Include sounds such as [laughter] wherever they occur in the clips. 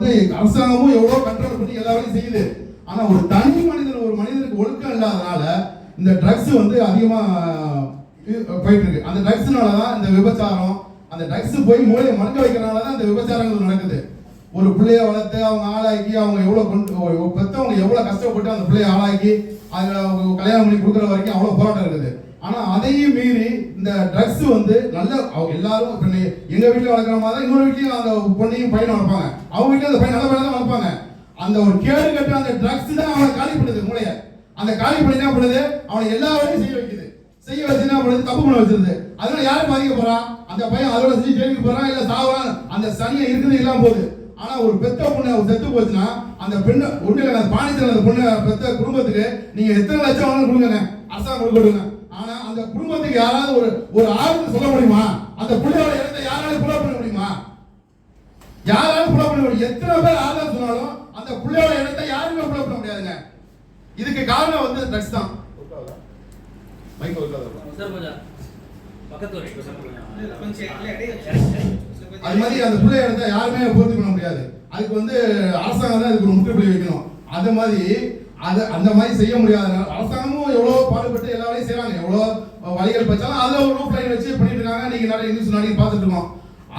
அரசாங்கமும் எவ்வளவு கண்ட்ரோல் பண்ணி எல்லாரையும் செய்யுது. ஆனா ஒரு தனி மனிதன் ஒரு மனிதனுக்கு ஒழுக்கம் இல்லாதனால இந்த ட்ரக்ஸ் வந்து அதிகமா போயிட்டு இருக்கு அந்த ட்ரக்ஸ்னாலதான் இந்த விபச்சாரம் அந்த ட்ரக்ஸ் போய் மூளையை மறக்க வைக்கிறனால தான் இந்த விபச்சாரங்கள் நடக்குது. ஒரு பிள்ளைய வளர்த்து அவங்க ஆளாக்கி அவங்க எவ்வளவு கொண்டு ஒரு எவ்வளோ எவ்வளவு கஷ்டப்பட்டு அந்த பிள்ளைய ஆளாக்கி அதுல அவங்க கல்யாணம் பண்ணி கொடுக்குற வரைக்கும் அவ்வளவு போராட்டம் இருக்குது. ஆனால் அதையும் மீறி இந்த ட்ரக்ஸ் வந்து நல்ல அவங்க எல்லாரும் இப்ப நீ- வீட்டில் வளர்க்குற மாதிரி தான் இன்னொரு வீட்லையும் அந்த பொண்ணையும் பையனை வளர்ப்பாங்க. அவங்க வீட்டில் அந்த பையன் நல்ல பையனை தான் வளர்ப்பாங்க. அந்த ஒரு கேடு கட்ட அந்த ட்ரக்ஸ் தான் அவனை காலி பண்ணுது மூளைய. அந்த காலி பண்ணி என்ன பண்ணுது? அவனை எல்லா வேலையும் செய்ய வைக்குது. செய்ய வச்சு என்ன பண்ணுது? தப்பு பண்ண வச்சிருது. அதனால யார் பாதிக்க போறான் அந்த பையன் அதோட செஞ்சு ஜெயிலுக்கு போறான் இல்ல சாவான் அந்த சனியை இருக்குது இல்லாம போகுது. ஆனா ஒரு பெத்த பொண்ணு அவ செத்து போச்சுன்னா அந்த பெண்ணு ஒன்றில் இல்ல அந்த அந்த பொண்ணு பெத்த குடும்பத்துக்கு நீங்க எத்தனை லட்சம் வேணாலும் கொடுங்க அரசாங்கம் கொடுங்க ஆனா அந்த குடும்பத்துக்கு யாராவது ஒரு ஒரு ஆறுதல் சொல்ல முடியுமா? அந்த பிள்ளையோட இடத்தை யாராலும் புல பண்ண முடியுமா? யாராலும் புல பண்ண முடியும். எத்தனை பேர் ஆறுதல் சொன்னாலும் அந்த பிள்ளையோட இடத்தை யாருமே புல பண்ண முடியாதுங்க. இதுக்கு காரணம் வந்து ட்ரக்ஸ் தான். மைக் அது மாதிரி அந்த பிள்ளை இடத்த யாருமே பூர்த்தி பண்ண முடியாது. அதுக்கு வந்து அரசாங்கம் தான் இதுக்கு ஒரு முற்றுப்புள்ளி வைக்கணும். அது மாதிரி அது அந்த மாதிரி செய்ய முடியாதனால அரசாங்கமும் எவ்வளோ பாடுபட்டு எல்லா வேலையும் செய்கிறாங்க எவ்வளோ வழிகள் பச்சாலும் அதில் ஒரு ரூப் லைன் வச்சு பண்ணிட்டு இருக்காங்க. நீங்க நிறைய நியூஸ் நிறைய பார்த்துட்டு இருக்கோம்.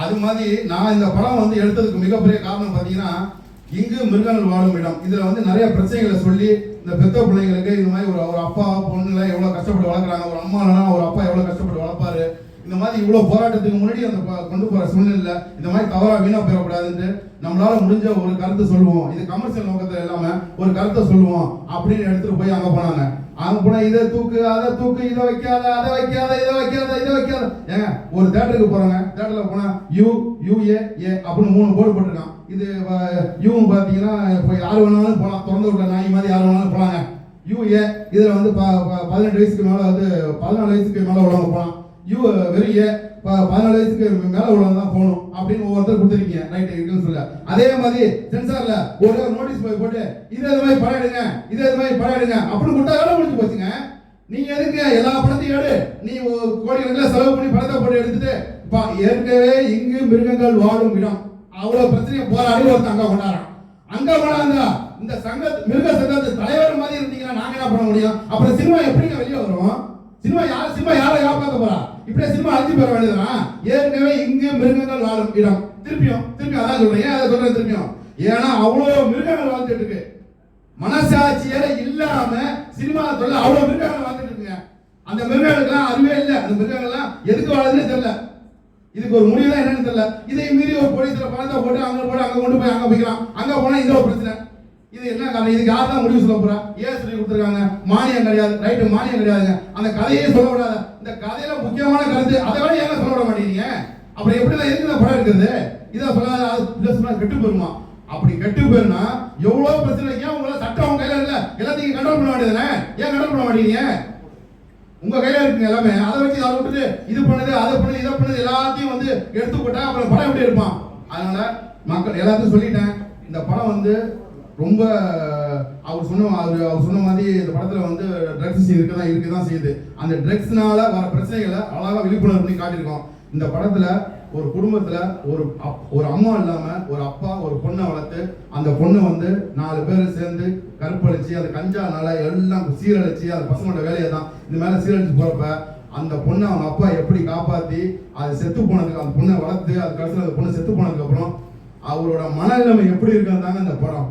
அது மாதிரி நான் இந்த படம் வந்து எடுத்ததுக்கு மிகப்பெரிய காரணம் பார்த்தீங்கன்னா இங்கு மிருகங்கள் வாழும் இடம். இதுல வந்து நிறைய பிரச்சனைகளை சொல்லி இந்த பெத்த பிள்ளைங்களுக்கு இந்த மாதிரி ஒரு ஒரு அப்பா பொண்ணுல எவ்வளவு கஷ்டப்பட்டு வளர்க்குறாங்க ஒரு அம்மா ஒரு அப்பா எவ்வளவு கஷ்டப்பட்டு வளர்ப்பாரு இந்த மாதிரி இவ்வளோ போராட்டத்துக்கு முன்னாடி அந்த கொண்டு போகிற சூழ்நிலை இந்த மாதிரி தவறா வீணாக போயிடக்கூடாதுன்ட்டு நம்மளால் முடிஞ்ச ஒரு கருத்தை சொல்லுவோம். இது கமர்ஷியல் நோக்கத்தில் இல்லாமல் ஒரு கருத்தை சொல்லுவோம் அப்படின்னு எடுத்துட்டு போய் அங்கே போனாங்க. அங்கே போனால் இதை தூக்கு அதை தூக்கு இதை வைக்காத அதை வைக்காத இதை வைக்காத இதை வைக்காத. ஏங்க ஒரு தேட்டருக்கு போகிறாங்க தேட்டரில் போனால் யூ யூஏ ஏ அப்படின்னு மூணு போர்டு போட்டுருக்கான். இது யூவும் பார்த்தீங்கன்னா இப்போ யார் வேணாலும் போகலாம் திறந்து விட்ட நாய் மாதிரி யார் வேணாலும் போலாங்க. யூஏ இதில் வந்து ப- ப- பதினெட்டு வயசுக்கு மேலே வந்து பதினாலு வயசுக்கு மேலே உள்ளவங்க போகலாம் யூ வெறிய ப- பதினாலு வயசுக்கு மேலே உள்ளவங்க தான் போகணும் அப்படின்னு ஒவ்வொருத்தர் கொடுத்துருக்கீங்க. ரைட் இருக்குன்னு சொல்ல. அதே மாதிரி சென்சார்ல ஒரு நோட்டீஸ் போய் போட்டு இதே இது மாதிரி படம் எடுங்க இதே இது மாதிரி படம் எடுங்க அப்படின்னு கொடுத்தா வேலை முடிஞ்சு போச்சுங்க. நீங்க எதுக்கு எல்லா படத்தையும் எடு. நீ ஒரு கோடிக்கணக்கில் செலவு பண்ணி படத்தை போட்டு எடுத்துட்டு பா ஏற்கனவே இங்கு மிருகங்கள் வாழும் இடம். அவ்வளோ பிரச்சனையை போராடி ஒருத்தன் அங்க கொண்டாடுறான். அங்கே போனாங்க இந்த சங்க மிருக சங்கத்து தலைவர் மாதிரி இருந்தீங்கன்னா நாங்க என்ன பண்ண முடியும்? அப்புறம் சினிமா எப்படிங்க வெளியே வரும்? சினிமா யார் சினிமா யாரை காப்பாத்த போறா? இப்படியே சினிமா அழிஞ்சு போற வேண்டியதுதான் ஏற்கனவே இங்கு மிருகங்கள் வாழும் இடம். திருப்பியும் திருப்பி அதான் சொல்றேன். ஏன் அதை சொல்றேன் திருப்பியும்? ஏன்னா அவ்வளவு மிருகங்கள் வாழ்ந்துட்டு இருக்கு. மனசாட்சியே இல்லாம சினிமா தொழில் அவ்வளவு மிருகங்கள் வாழ்ந்துட்டு இருக்குங்க. அந்த மிருகங்களுக்குலாம் அறிவே இல்லை. அந்த மிருகங்கள்லாம் எதுக்கு வாழுதுன்னு தெரியல. இதுக்கு ஒரு முடிவு தான் என்னன்னு தெரியல. இதை மீறி ஒரு போலீஸ்ல பணத்தை போட்டு அங்க போட்டு அங்க கொண்டு போய் அங்க போய்க்கலாம் அங்க போனா இது ஒரு பிரச்சனை. இது என்ன காரணம் இதுக்கு யார் தான் முடிவு சொல்ல போறா? ஏன் சொல்லி கொடுத்துருக்காங்க? மானியம் கிடையாது. ரைட்டு மானியம் கிடையாதுங்க. அந்த கதையே சொல்லக்கூடாது. இந்த கதையில முக்கியமான கருத்து அதை விட ஏங்க சொல்ல விட மாட்டேங்கிறீங்க? அப்புறம் எப்படி தான் எதுக்கு படம் எடுக்கிறது? இதை சொல்லாத அது இதை சொன்னா கெட்டு போயிருமா? அப்படி கெட்டு போயிருந்தா எவ்வளவு பிரச்சனை? ஏன் உங்களால சட்டம் உங்க கையில இல்ல? எல்லாத்தையும் கண்ட்ரோல் பண்ண வேண்டியதுதானே? ஏன் கண்ட்ரோல் பண்ண மாட்டேங்கிறீங்க? உங்க கையில இருக்குங்க எல்லாமே. அதை வச்சு அதை விட்டுட்டு இது பண்ணுது அதை பண்ணுது இதை பண்ணுது எல்லாத்தையும் வந்து எடுத்து போட்டா அப்புறம் படம் எப்படி இருப்பான் அதனால மக்கள் எல்லாத்தையும் சொல்லிட்டேன். இந்த படம் வந்து ரொம்ப அவர் சொன்ன அவர் அவர் சொன்ன மாதிரி இந்த படத்தில் வந்து ட்ரக்ஸ் இருக்க தான் இருக்க தான் செய்யுது. அந்த ட்ரக்ஸ்னால வர பிரச்சனைகளை அழகாக விழிப்புணர்வு பண்ணி காட்டியிருக்கோம். இந்த படத்தில் ஒரு குடும்பத்தில் ஒரு அப்- ஒரு அம்மா இல்லாமல் ஒரு அப்பா ஒரு பொண்ணை வளர்த்து அந்த பொண்ணு வந்து நாலு பேர் சேர்ந்து கற்பழிச்சு அந்த கஞ்சானால எல்லாம் சீரழிச்சு அந்த பசங்களோட வேலையை தான் இந்த மேலே சீரழிச்சு போகிறப்ப அந்த பொண்ணை அவங்க அப்பா எப்படி காப்பாற்றி அது செத்து போனதுக்கு அந்த பொண்ணை வளர்த்து அது கடைசியில் அந்த பொண்ணு செத்து போனதுக்கப்புறம் அவரோட மனநிலைமை எப்படி இருக்குன்னு இந்த படம்.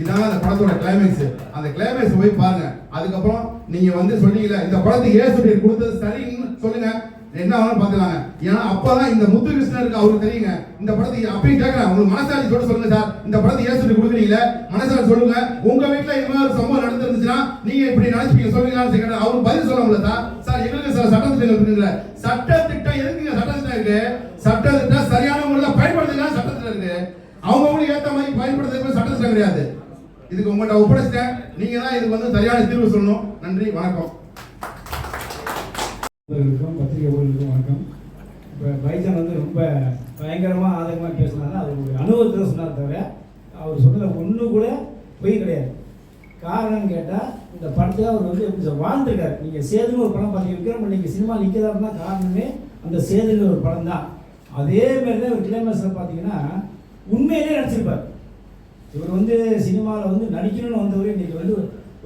இதாங்க அந்த படத்தோட கிளைமேக்ஸ் அந்த கிளைமேக்ஸ் போய் பாருங்க. அதுக்கப்புறம் நீங்க வந்து சொன்னீங்கல்ல இந்த படத்துக்கு ஏன் சொல்லி கொடுத்தது சரின்னு சொல்லுங்க. என்ன வேணாலும் பார்த்துலாங்க ஏன்னா அப்பதான் இந்த முத்து கிருஷ்ணருக்கு அவருக்கு தெரியுங்க. இந்த படத்துக்கு அப்பயும் கேட்கறேன். உங்களுக்கு மனசாட்சி சொல்ல சொல்லுங்க சார். இந்த படத்துக்கு ஏன் சொல்லி கொடுக்குறீங்களே மனசாட்சி சொல்லுங்க. உங்க வீட்டுல இந்த மாதிரி ஒரு சம்பவம் நடந்திருந்துச்சுன்னா நீங்க இப்படி நினைச்சுப்பீங்க சொல்லுங்களான்னு கேட்கறேன். அவருக்கு பதில் சொல்ல சார். சார் எங்களுக்கு சில சட்டத்திட்டங்கள் சட்ட திட்டம் எதுக்குங்க சட்டத்திட்டம் இருக்கு? சட்டத்திட்டம் சரியான முறையில் பயன்படுத்துங்க சட்டத்திட்டம் இருக்கு. அவங்கவுங்களுக்கு ஏற்ற மாதிரி பயன்படுத்துறதுக்கு சட்டத்திட்டம் கிடையாது. இதுக்கு உங்கள்கிட்ட ஒப்படைச்சிட்டேன். நீங்க தான் இதுக்கு வந்து சரியான தீர்வு சொல்லணும். நன்றி வணக்கம். பத்திரிகை ஊழலுக்கும் வணக்கம். இப்போ பைஜன் வந்து ரொம்ப பயங்கரமாக ஆதங்கமாக பேசினாரு. அது ஒரு அனுபவத்தில் சொன்னார் தவிர அவர் சொன்னதில் ஒன்று கூட பொய் கிடையாது. காரணம் கேட்டால் இந்த படத்தில் அவர் வந்து எப்படி சொல்ல, நீங்கள் சேதுன்னு ஒரு படம் பார்த்து விக்ரம் நீங்கள் சினிமா நிற்கிறதா காரணமே அந்த சேதுன்னு ஒரு படம் தான் அதே மாதிரி தான் ஒரு கிளைமேஸில் பார்த்தீங்கன்னா உண்மையிலே நடிச்சிருப்பார். இவர் வந்து சினிமாவில் வந்து நடிக்கணும்னு வந்தவர் இன்றைக்கி வந்து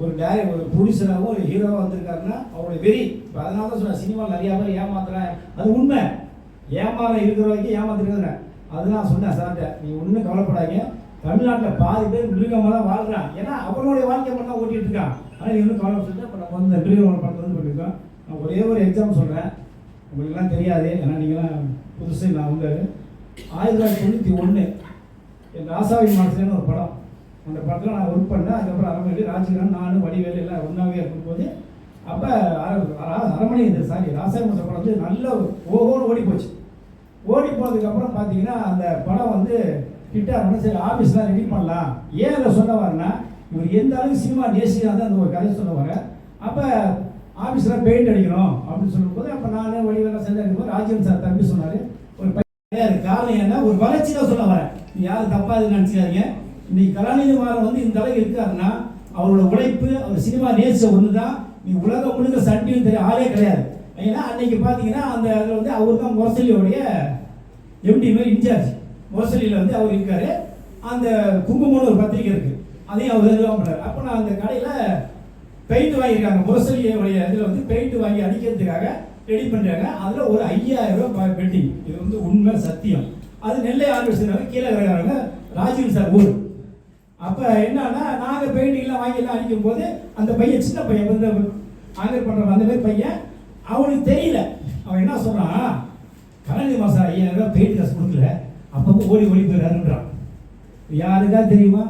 ஒரு டேர ஒரு ப்ரொடியூசராகவும் ஒரு ஹீரோவாக வந்திருக்காருன்னா அவருடைய வெறி. இப்போ அதனால தான் சொல்கிறேன் சினிமாவில் நிறையா பேர் ஏமாத்துறேன். அது உண்மை. ஏமாற இருக்கிற வரைக்கும் ஏமாத்துருக்காங்க அது நான் சொன்னேன் சார்ட்ட நீ ஒன்றும் கவலைப்படாதீங்க. தமிழ்நாட்டில் பாதி பேர் மிருகமாக தான் வாழ்கிறான் ஏன்னா அவனுடைய வாழ்க்கை மட்டும் தான் இருக்கான். ஆனால் நீ ஒன்றும் கவலை சொல்லிட்டு இப்போ நம்ம வந்து இந்த மிருகம் படத்தை வந்து பண்ணியிருக்கோம் நான் ஒரே ஒரு எக்ஸாம் சொல்கிறேன் உங்களுக்குலாம் தெரியாது. ஏன்னா நீங்களாம் புதுசு நான் வந்து ஆயிரத்தி தொள்ளாயிரத்தி தொண்ணூற்றி ஒன்று என் ராசாவின் மாசத்துலன்னு ஒரு படம். அந்த படத்தில் நான் ஒர்க் பண்ணேன். அதுக்கப்புறம் அரமணி ராஜகிரன் நானும் வடிவேலு எல்லாம் ஒன்றாவே இருக்கும்போது அப்போ அரமணி இந்த சாரி ராசாவின் மாச படம் வந்து நல்ல ஓகோன்னு ஓடி போச்சு. ஓடி போனதுக்கப்புறம் பார்த்தீங்கன்னா அந்த படம் வந்து கிட்ட அரமணி சரி ஆஃபீஸ்லாம் ரெடி பண்ணலாம். ஏன் அதை சொல்ல வரேன்னா இவர் எந்த அளவுக்கு சினிமா நேசிக்கிறாங்க அந்த ஒரு கதை சொல்ல வர அப்போ ஆஃபீஸில் பெயிண்ட் அடிக்கணும் அப்படின்னு சொல்லும்போது அப்போ நான் வடிவெல்லாம் செஞ்சு அடிக்கும்போது ராஜன் சார் தம்பி சொன்னார் ஒரு பையன் காரணம் என்ன ஒரு வளர்ச்சி தான் சொல்ல வரேன் யாரும் தப்பாக இது நினச்சிக்காதீங்க. இன்னைக்கு கலாநிதி மாறன் வந்து இந்த அளவுக்கு இருக்காருன்னா அவரோட உழைப்பு அவர் சினிமா நேச ஒன்று தான் நீ உலகம் முழுக்க சட்டியும் தெரிய ஆளே கிடையாது. ஏன்னா அன்னைக்கு பார்த்தீங்கன்னா அந்த அதில் வந்து அவர் தான் முரசொலியோடைய எம்டி மாதிரி இன்சார்ஜ் முரசொலியில் வந்து அவர் இருக்கார். அந்த குங்குமம்னு ஒரு பத்திரிக்கை இருக்குது அதையும் அவர் நிர்வாகம் பண்ணுறாரு அப்போ நான் அந்த கடையில் பெயிண்ட் வாங்கியிருக்காங்க. முரசொலியோடைய இதில் வந்து பெயிண்ட் வாங்கி அடிக்கிறதுக்காக ரெடி பண்ணுறாங்க அதில் ஒரு ஐயாயிரம் ரூபாய் பெட்டிங் இது வந்து உண்மை சத்தியம். அது நெல்லை ஆர்வம் கீழே இருக்கிறாங்க ராஜீவ் சார் ஊர். அப்போ என்னன்னா நாங்கள் பெயிண்டிங்லாம் வாங்கி எல்லாம் அடிக்கும் போது அந்த பையன் சின்ன பையன் வந்து ஆங்கர் பண்ணுற அந்த மாதிரி பையன் அவனுக்கு தெரியல. அவன் என்ன சொல்கிறான் கலைஞர் மாசா ஐயாயிரம் ரூபா பெயிண்ட் காசு கொடுக்கல அப்பப்போ ஓடி ஓடி போயிடாருன்றான் யாருக்கா தெரியுமா?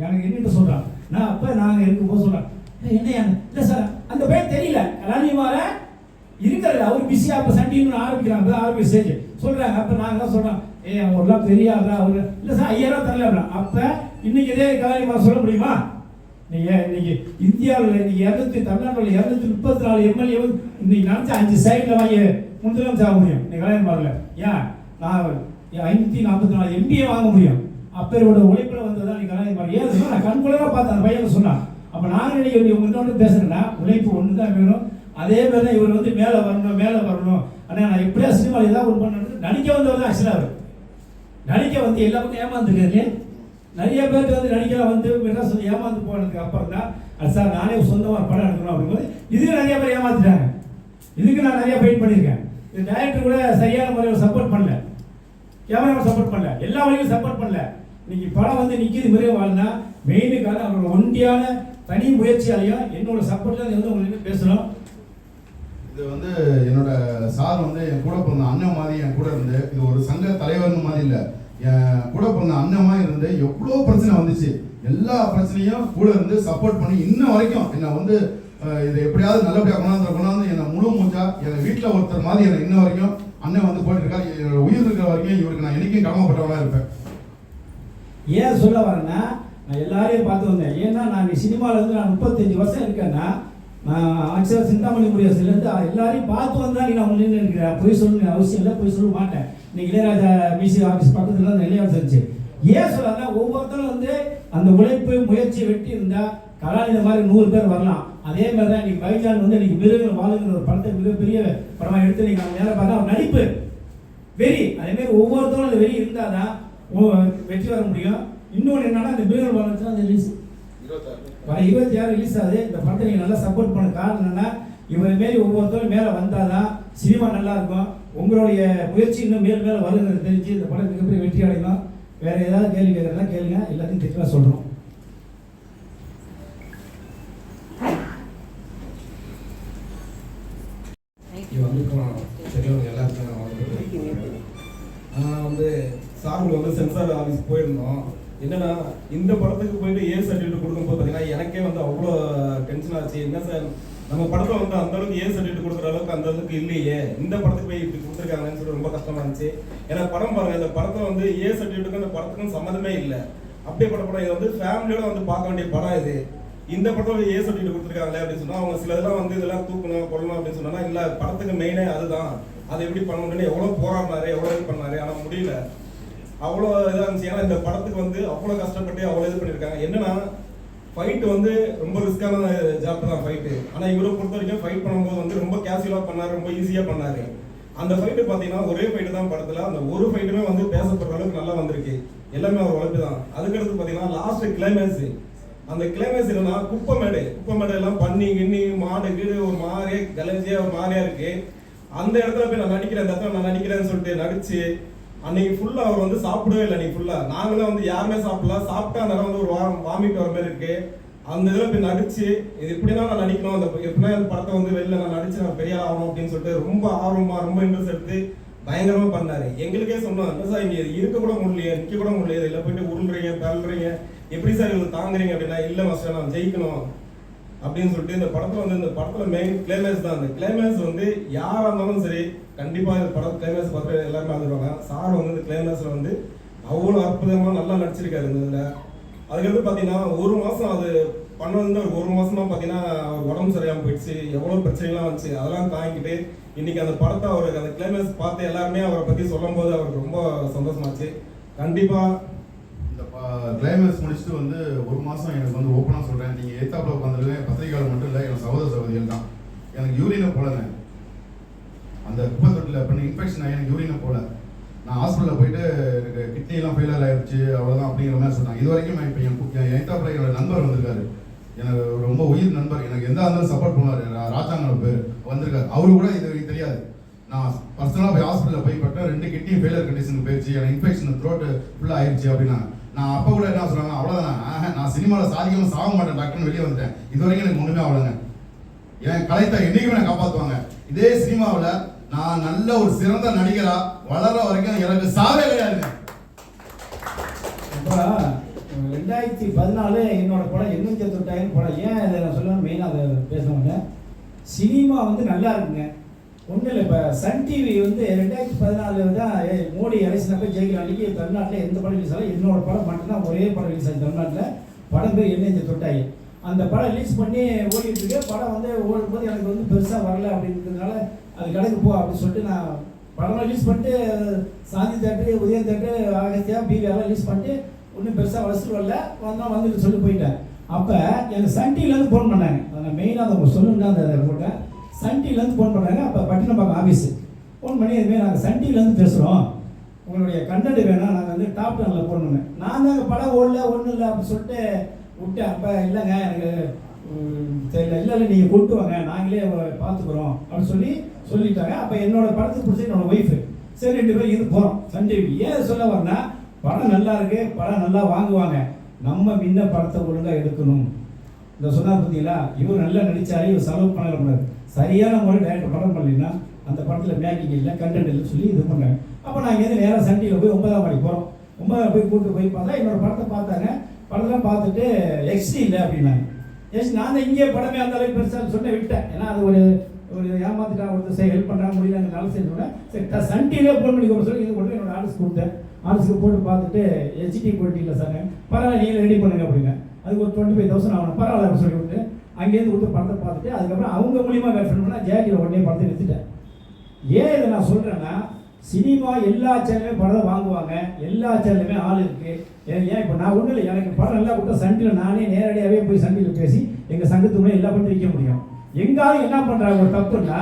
எனக்கு என்னட்டு சொல்கிறான் நான் அப்போ நாங்கள் இருக்கும்போது சொல்கிறேன் என்ன இல்லை சார் அந்த பையன் தெரியல. கலாநிதி மாற இருக்கிறது அவர் பிஸியாக அப்போ சண்டின்னு ஆரம்பிக்கிறாங்க அப்போ ஆரம்பி ஸ்டேஜ் சொல்கிறாங்க அப்போ நாங்கள் தான் சொல்கிறோம் ஏ அவங்களாம் தெரியாதா? ஆளா அவர் இல்லை சார் ஐயாயிரம் தரல அப்படின்னா அப்போ இன்னைக்கு இதே கலாநிதி சொல்ல முடியுமா? நீங்கள் இன்னைக்கு இந்தியாவில் இன்னைக்கு இரநூத்தி தமிழ்நாட்டில் இரநூத்தி முப்பத்தி நாலு எம்எல்ஏ இன்னைக்கு நினச்ச அஞ்சு சைடில் வாங்கி முதலமைச்சர் ஆக முடியும். இன்னைக்கு கலாநிதி மாறல ஏன்? நான் ஐநூற்றி நாற்பத்தி நாலு எம்பியை வாங்க முடியும். அப்பேரோட உழைப்பில் வந்ததான் நீ கலாநிதி ஏன் சொன்னா, நான் கண்குள்ளதாக பார்த்தேன் அந்த பையன் சொன்னான் அப்போ நான் நினைக்க உங்கள்கிட்ட வந்து பேசுகிறேன்னா உழைப்பு ஒன்று தான் வேணும். அதே மாதிரி தான் இவர் வந்து மேலே வரணும் மேலே வரணும். ஆனால் நான் எப்படியா சினிமாவில் ஏதாவது ஒன்று பண்ணணும் நடிக்க வந்தவர் தான் ஆக்சுவலாக அவர். நடிக்க வந்து எல்லா பக்கம் ஏமாந்துருக்காரு நிறைய பேருக்கு வந்து நடிக்கலாம் வந்து என்ன சொல்லி ஏமாந்து போனதுக்கு அப்புறம் தான் அது சார் நானே சொந்தமாக படம் எடுக்கணும் அப்படிங்கும்போது இதுக்கு நிறைய பேர் ஏமாந்துட்டாங்க இதுக்கு நான் நிறைய வெயிட் பண்ணியிருக்கேன். இந்த டைரக்டர் கூட சரியான முறையில் சப்போர்ட் பண்ணல. கேமரா சப்போர்ட் பண்ணல. எல்லா வழியும் சப்போர்ட் பண்ணல. இன்னைக்கு படம் வந்து நிற்கிது முறையே வாழ்னா மெயினுக்காக அவரோட ஒண்டியான தனி முயற்சியாலையும் என்னோட சப்போர்ட்ல வந்து உங்களுக்கு பேசணும். இது வந்து என்னோட சார் வந்து என் கூட பிறந்த அண்ணன் மாதிரி என் கூட இருந்து இது ஒரு சங்க தலைவர்னு மாதிரி இல்லை. என் கூட பிறந்த அண்ணன் மாதிரி இருந்து எவ்வளோ பிரச்சனை வந்துச்சு. எல்லா பிரச்சனையும் கூட இருந்து சப்போர்ட் பண்ணி இன்ன வரைக்கும் என்னை வந்து இது இதை எப்படியாவது நல்லபடியாக கொண்டாந்து கொண்டாந்து என்னை முழு மூச்சா என் வீட்டில் ஒருத்தர் மாதிரி என்னை இன்ன வரைக்கும் அண்ணன் வந்து போயிட்டு இருக்காரு. என்னோட உயிர் இருக்கிற வரைக்கும் இவருக்கு நான் என்றைக்கும் கடமைப்பட்டவனாக இருப்பேன். ஏன் சொல்ல வரேன்னா நான் எல்லாரையும் பார்த்து வந்தேன். ஏன்னா நான் சினிமாவில் இருந்து நான் முப்பத்தஞ்சு வருஷம் இருக்கேன்னா ஆக்சுவலாக சிந்தாமணி முடியாசிலேருந்து எல்லாரையும் பார்த்து வந்தா நீ நான் ஒன்று நினைக்கிறேன். பொய் சொல்லணும் அவசியம் இல்லை பொய் சொல்ல மாட்டேன். இன்னைக்கு இளையராஜா மியூசி ஆஃபீஸ் பக்கத்தில் தான் நிறைய இருந்துச்சு. ஏன் சொல்லனா ஒவ்வொருத்தரும் வந்து அந்த உழைப்பு முயற்சி வெட்டி இருந்தால் கலாநிதி மாதிரி நூறு பேர் வரலாம். அதே மாதிரி தான் நீங்கள் பைஜான் வந்து நீங்கள் மிருகங்கள் வாழுங்கிற ஒரு படத்தை மிகப்பெரிய படமாக எடுத்து நீங்கள் அவங்க நேரம் பார்த்தா நடிப்பு. வெறி. அதேமாரி ஒவ்வொருத்தரும் அந்த வெறி இருந்தால் தான் வெற்றி வர முடியும். இன்னொன்று என்னன்னா அந்த மிருகங்கள் வாழ்ந்துச்சுன்னா அந்த ரிலீஸ் வர இருபத்தி ஆறு ரிலீஸ் ஆகுது. இந்த படத்தை நீங்கள் நல்லா சப்போர்ட் பண்ண காரணம் என்னென்னா இவரை மாரி ஒவ்வொருத்தரும் மேலே வந்தால் தான் சினிமா நல்லா இருக்கும். உங்களுடைய முயற்சி இன்னும் மேல் மேலே வருங்கிறது தெரிஞ்சு இந்த படம் மிகப்பெரிய வெற்றி அடையணும். வேறு ஏதாவது கேள்வி கேட்குறதா கேளுங்க. எல்லாத்தையும் தெளிவாக சொல்கிறோம் பெரியவங்க எல்லாருக்கும் நான் வந்து சார்பில் வந்து சென்சார் ஆஃபீஸ் போயிருந்தோம். என்னன்னா இந்த படத்துக்கு போயிட்டு ஏ சர்டிஃபிகேட் ஏன்னா எனக்கே வந்து அவ்வளோ டென்ஷன் ஆச்சு. என்ன சார் நம்ம படத்தை வந்து அந்த அளவுக்கு ஏன் சர்டிஃபிகேட் கொடுக்குற அளவுக்கு அந்த அளவுக்கு இல்லையே? இந்த படத்துக்கு போய் இப்படி கொடுத்துருக்காங்கன்னு சொல்லி ரொம்ப கஷ்டமா இருந்துச்சு. ஏன்னா படம் பாருங்க இந்த படத்தை வந்து ஏ சர்டிஃபிகேட்டுக்கும் அந்த படத்துக்கும் சம்மந்தமே இல்லை. அப்படியே பட படம் இது வந்து ஃபேமிலியோட வந்து பார்க்க வேண்டிய படம் இது. இந்த படத்தில் ஏ சர்டிஃபிகேட் கொடுத்துருக்காங்களே அப்படின்னு சொன்னால் அவங்க சில இதெல்லாம் வந்து இதெல்லாம் தூக்கணும் கொள்ளணும் அப்படின்னு சொன்னா இல்லை படத்துக்கு மெயினே அதுதான். அதை எப்படி பண்ணணும்னு எவ்வளோ போராடினாரு எவ்வளோ இது பண்ணாரு ஆனால் முடியல. அவ்வளோ இதாக இருந்துச்சு. ஏன்னா இந்த படத்துக்கு வந்து அவ்வளோ கஷ்டப்பட்டு அவ்வளோ இது பண்ணியிருக்காங்க. என்னன்னா ஃபைட் வந்து ரொம்ப ரிஸ்கான ஜாப் தான் ஃபைட்டு ஆனால் இவரை பொறுத்த வரைக்கும் ஃபைட் பண்ணும்போது வந்து ரொம்ப கேஷுவலாக பண்ணாரு ரொம்ப ஈஸியாக பண்ணார். அந்த ஃபைட்டு பார்த்தீங்கன்னா ஒரே ஃபைட்டு தான் படத்தில். அந்த ஒரு ஃபைட்டுமே வந்து பேசப்படுற அளவுக்கு நல்லா வந்திருக்கு. எல்லாமே அவர் உழைப்பு தான். அதுக்கடுத்து பார்த்தீங்கன்னா லாஸ்ட் கிளைமேக்ஸ் அந்த கிளைமேக்ஸ் என்னன்னா குப்பை மேடை குப்பை மேடை எல்லாம் பண்ணி கிண்ணி மாடு கீடு ஒரு மாதிரியே கலஞ்சியாக ஒரு மாதிரியாக இருக்குது அந்த இடத்துல போய் நான் நடிக்கிறேன் இந்த இடத்துல நான் நடிக்கிறேன்னு சொல்லிட்டு நடிச்சு அன்னைக்கு ஃபுல்லா அவர் வந்து சாப்பிடவே இல்லை அன்னைக்கு ஃபுல்லா நாங்களும் வந்து யாருமே சாப்பிடல. சாப்பிட்டா அந்த வந்து ஒரு வாரம் வாமிட் வர மாதிரி இருக்கு. அந்த இதில் போய் நடிச்சு இது இப்படிதான் நான் நடிக்கணும் அந்த எப்படின்னா அந்த படத்தை வந்து வெளில நான் நடிச்சு நான் பெரிய ஆகணும் அப்படின்னு சொல்லிட்டு ரொம்ப ஆர்வமா ரொம்ப இன்ட்ரெஸ்ட் எடுத்து பயங்கரமா பண்ணாரு. எங்களுக்கே சொன்னோம் என்ன சார் இங்க இருக்க கூட முடியலையே நிக்க கூட முடியல இதுல போயிட்டு உருள்றீங்க தள்ளுறீங்க எப்படி சார் இது தாங்குறீங்க அப்படின்னா இல்ல மாஸ்டர் நான் ஜெயிக்கணும். அப்படின்னு சொல்லிட்டு இந்த படத்துல வந்து இந்த படத்துல மெயின் கிளைமேக்ஸ் தான். அந்த கிளைமேக்ஸ் வந்து யாரா இருந்தாலும் சரி கண்டிப்பாக இந்த படம் கிளைமேக்ஸ் பார்த்து எல்லாருமே வந்துடுவாங்க சார் வந்து இந்த கிளைமேக்ஸ்ல வந்து அவ்வளோ அற்புதமாக நல்லா நடிச்சிருக்காரு இந்த இதில். அதுக்கடுத்து பார்த்தீங்கன்னா ஒரு மாதம் அது பண்ணதுன்னு ஒரு ஒரு பார்த்தீங்கன்னா அவர் உடம்பு சரியாமல் போயிடுச்சு. எவ்வளோ பிரச்சனைலாம் வந்துச்சு. அதெல்லாம் தாங்கிட்டு இன்னைக்கு அந்த படத்தை அவருக்கு அந்த கிளைமேக்ஸ் பார்த்து எல்லாருமே அவரை பற்றி சொல்லும்போது அவருக்கு ரொம்ப சந்தோஷமாச்சு. கண்டிப்பாக இந்த கிளைமேக்ஸ் முடிச்சுட்டு வந்து ஒரு மாதம் எனக்கு வந்து ஓப்பனாக சொல்கிறேன் நீங்கள் ஏத்தாப்புல உட்காந்துருக்கேன் பத்திரிகையாளர் மட்டும் இல்லை எனக்கு சகோதர சகோதரிகள் தான். எனக்கு யூரியனை போலங்க அந்த குப்பை தொட்டில் அப்படின்னு இன்ஃபெக்ஷன் ஆகி எனக்கு யூரினை போல. நான் ஹாஸ்பிட்டலில் போயிட்டு எனக்கு கிட்னிலாம் ஃபெயிலர் ஃபெயிலியர் ஆயிடுச்சு அவ்வளோதான் அப்படிங்கிற மாதிரி சொன்னாங்க. இது வரைக்கும் இப்போ என் கு- என் என்னோட நண்பர் வந்திருக்காரு. எனக்கு ரொம்ப உயிர் நண்பர். எனக்கு எந்த இருந்தாலும் சப்போர்ட் பண்ணுவார் ராஜாங்கன பேர் வந்திருக்காரு. அவரு கூட இது வரைக்கும் தெரியாது. நான் பர்சனலாக போய் ஹாஸ்பிட்டலில் போய் பட்டேன் ரெண்டு கிட்னி ஃபெயிலர் கண்டிஷனுக்கு போயிடுச்சு எனக்கு இன்ஃபெக்ஷன் த்ரோட்டு ஃபுல்லாக ஆயிடுச்சு அப்படின்னா நான் அப்போ கூட என்ன சொன்னாங்க அவ்வளோதான் ஆஹா, நான் சினிமாவில் சாதிக்காமல் சாக மாட்டேன் டாக்டர்னு வெளியே வந்துட்டேன். இது வரைக்கும் எனக்கு ஒன்றுமே அவ்வளோங்க என் கலைத்தை என்னைக்குமே நான் காப்பாற்றுவாங்க இதே சினிமாவில் நான் நல்ல ஒரு சிறந்த நடிகரா வளர வரைக்கும் எனக்கு சாவே கிடையாது. ரெண்டாயிரத்தி பதினாலு என்னோட படம் எண்ணூற்றி தொட்டாயிரம் படம். ஏன் அதை நான் சொல்ல மெயினாக அதை பேசுனவங்க சினிமா வந்து நல்லா இருக்குங்க. ஒன்றும் இல்லை இப்போ சன் டிவி வந்து ரெண்டாயிரத்தி பதினாலு தான் மோடி எலெக்ஷனப்போ ஜெயிக்கிற அன்றைக்கி தமிழ்நாட்டில் எந்த படம் ரிலீஸ் ஆகும் என்னோட படம் மட்டும்தான் ஒரே படம் ரிலீஸ் ஆகும் தமிழ்நாட்டில். படம் பேர் எண்ணெஞ்ச தொட்டாயி அந்த படம் ரிலீஸ் பண்ணி ஓடிட்டு இருக்கு. படம் வந்து ஓடும்போது எனக்கு வந்து பெருசாக வரல அப்படின்றதுனால அது கடைக்கு போ அப்படின்னு சொல்லிட்டு நான் படம் ரிலீஸ் பண்ணிட்டு Shanthi theatre Udhayam theatre Agasthiya PV எல்லாம் ரிலீஸ் பண்ணிட்டு ஒன்றும் பெருசாக வசூல் வரல. வந்தால் வந்துட்டு சொல்லி போயிட்டேன் அப்போ எனக்கு சன் டிவிலேருந்து ஃபோன் பண்ணாங்க நான் மெயினாக அதை சொல்லணும்னு தான் அதை போட்டேன். சன் டிவிலேருந்து ஃபோன் பண்ணாங்க அப்போ பட்டினப்பாக்கம் ஆஃபீஸு ஃபோன் பண்ணி இதுமாரி நாங்கள் சன் டிவிலேருந்து பேசுகிறோம் உங்களுடைய கண்டென்ட் வேணாம் நாங்கள் வந்து டாப் டெனில் போடணுங்க நான் தாங்க படம் ஓடல ஒன்றும் இல்லை அப்படின்னு சொல்லிட்டு விட்டேன். அப்போ இல்லைங்க எனக்கு சரி இல்லை இல்லை நீங்கள் கொண்டு வாங்க. நாங்களே பார்த்துக்குறோம் அப்படின்னு சொல்லி சொல்லிட்டாங்க. அப்போ என்னோட படத்துக்கு பிடிச்ச என்னோட ஒய்ஃபு சரி ரெண்டு பேரும் இது போகிறோம் சன் டிவி ஏன் சொல்ல வரனா படம் நல்லா இருக்கு. படம் நல்லா வாங்குவாங்க. நம்ம முன்ன படத்தை ஒழுங்காக எடுக்கணும். இந்த சொன்னார் பார்த்தீங்களா இவர் நல்லா நடிச்சாரு. இவர் செலவு பண்ணக்கூடாது சரியான முறை டேரக்டர் படம் பண்ணலைன்னா அந்த படத்தில் மேக்கிங் இல்லை கண்டென்ட் இல்லை சொல்லி இது பண்ணாங்க அப்போ நாங்கள் இங்கேருந்து நேராக சண்டியில் போய் ஒன்பதாம் மணிக்கு போகிறோம் ஒன்பதாம் போய் கூட்டு போய் பார்த்தா என்னோடய படத்தை பார்த்தாங்க. படத்தெல்லாம் பார்த்துட்டு எக்ஸ்டி இல்லை அப்படின்னாங்க. எஸ் நான் தான் இங்கே படமே அந்த அளவுக்கு பெருசாக சொன்ன விட்டேன். ஏன்னா அது ஒரு ஒரு ஏமாத்திட்டா ஒருத்தர் சரி ஹெல்ப் பண்ணுறாங்க முடியல அந்த செய்ய சொன்னேன் சரி த- சன் டிவிலே ஃபோன் பண்ணி சொல்லி இது கொண்டு என்னோட ஆர்டர்ஸ் கொடுத்தேன். ஆர்டர்ஸ்க்கு போட்டு பார்த்துட்டு ஹெச்டி போட்டியில் சார் பரவாயில்ல நீங்கள் ரெடி பண்ணுங்க அப்படிங்க. அதுக்கு ஒரு டுவெண்ட்டி ஃபைவ் தௌசண்ட் ஆகணும். பரவாயில்ல அப்படின்னு சொல்லி விட்டு அங்கேருந்து கொடுத்து படத்தை பார்த்துட்டு அதுக்கப்புறம் அவங்க மூலியமாக வேறு ஃப்ரெண்ட் பண்ணால் ஜேடியில் உடனே படத்தை எடுத்துட்டேன் ஏன் இதை நான் சொல்கிறேன்னா சினிமா எல்லா சேனலுமே படம் வாங்குவாங்க. எல்லா சேனலுமே ஆள் இருக்குது ஏன் ஏன் இப்போ நான் ஒன்றும் இல்லை. எனக்கு படம் நல்லா கொடுத்தா சண்டையில் நானே நேரடியாகவே போய் சண்டையில் பேசி எங்கள் சங்கத்துக்குள்ளே எல்லா பண்ணி விற்க முடியும். எங்காலும் என்ன பண்ணுறாங்க ஒரு தப்புன்னா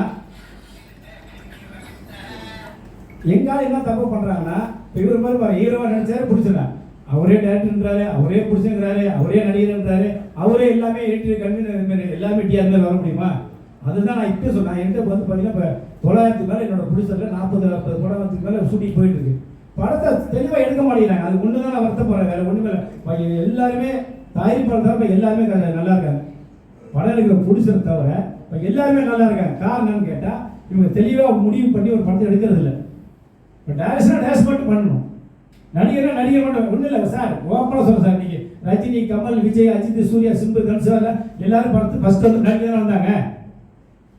எங்காலும் என்ன தப்பு பண்ணுறாங்கன்னா இப்போ இவர் மாதிரி ஹீரோவாக நினச்சாரு பிடிச்சிடலாம் அவரே டேரக்டர்ன்றாரு அவரே பிடிச்சுங்கிறாரு அவரே நடிகர்ன்றாரு அவரே எல்லாமே எடிட்டர் கன்வீனர் எல்லாமே டிஆர் மேலே வர முடியுமா? அதுதான் நான் இப்போ சொன்னேன். என்கிட்ட வந்து பார்த்தீங்கன்னா இப்போ தொள்ளாயிரத்துக்கு மேலே என்னோட ப்ரொடியூசரில் நாற்பது நாற்பது படத்துக்கு மேலே ஷூட்டிங் போயிட்டு இருக்கு. படத்தை தெளிவாக எடுக்க மாட்டேங்கிறாங்க. அது ஒன்று தான் நான் வருத்தப்படுறேன் வேறு ஒன்றுமே இல்லை. எல்லாருமே தயாரிப்பாளர் தவிர இப்ப எல்லாருமே க- நல்லா இருக்காங்க. படம் எடுக்கிற ப்ரொடியூசர் தவிர இப்போ எல்லாருமே நல்லா இருக்காங்க. காரணம்னு என்னன்னு கேட்டால் இவங்க தெளிவாக முடிவு பண்ணி ஒரு படத்தை எடுக்கிறது இல்லை இப்போ டேரக்ஷனாக டேரக்ஷன் மட்டும் பண்ணணும். நடிகர்னா நடிகர் மட்டும் ஒன்றும் இல்லை சார். ஓப்பனாக சொல்ல சார். நீங்கள் ரஜினி கமல் விஜய் அஜித் சூர்யா சிம்பு தனுஷால எல்லாரும் படத்து ஃபஸ்ட்டு வந்து நடிகர் தான் வந்தாங்க.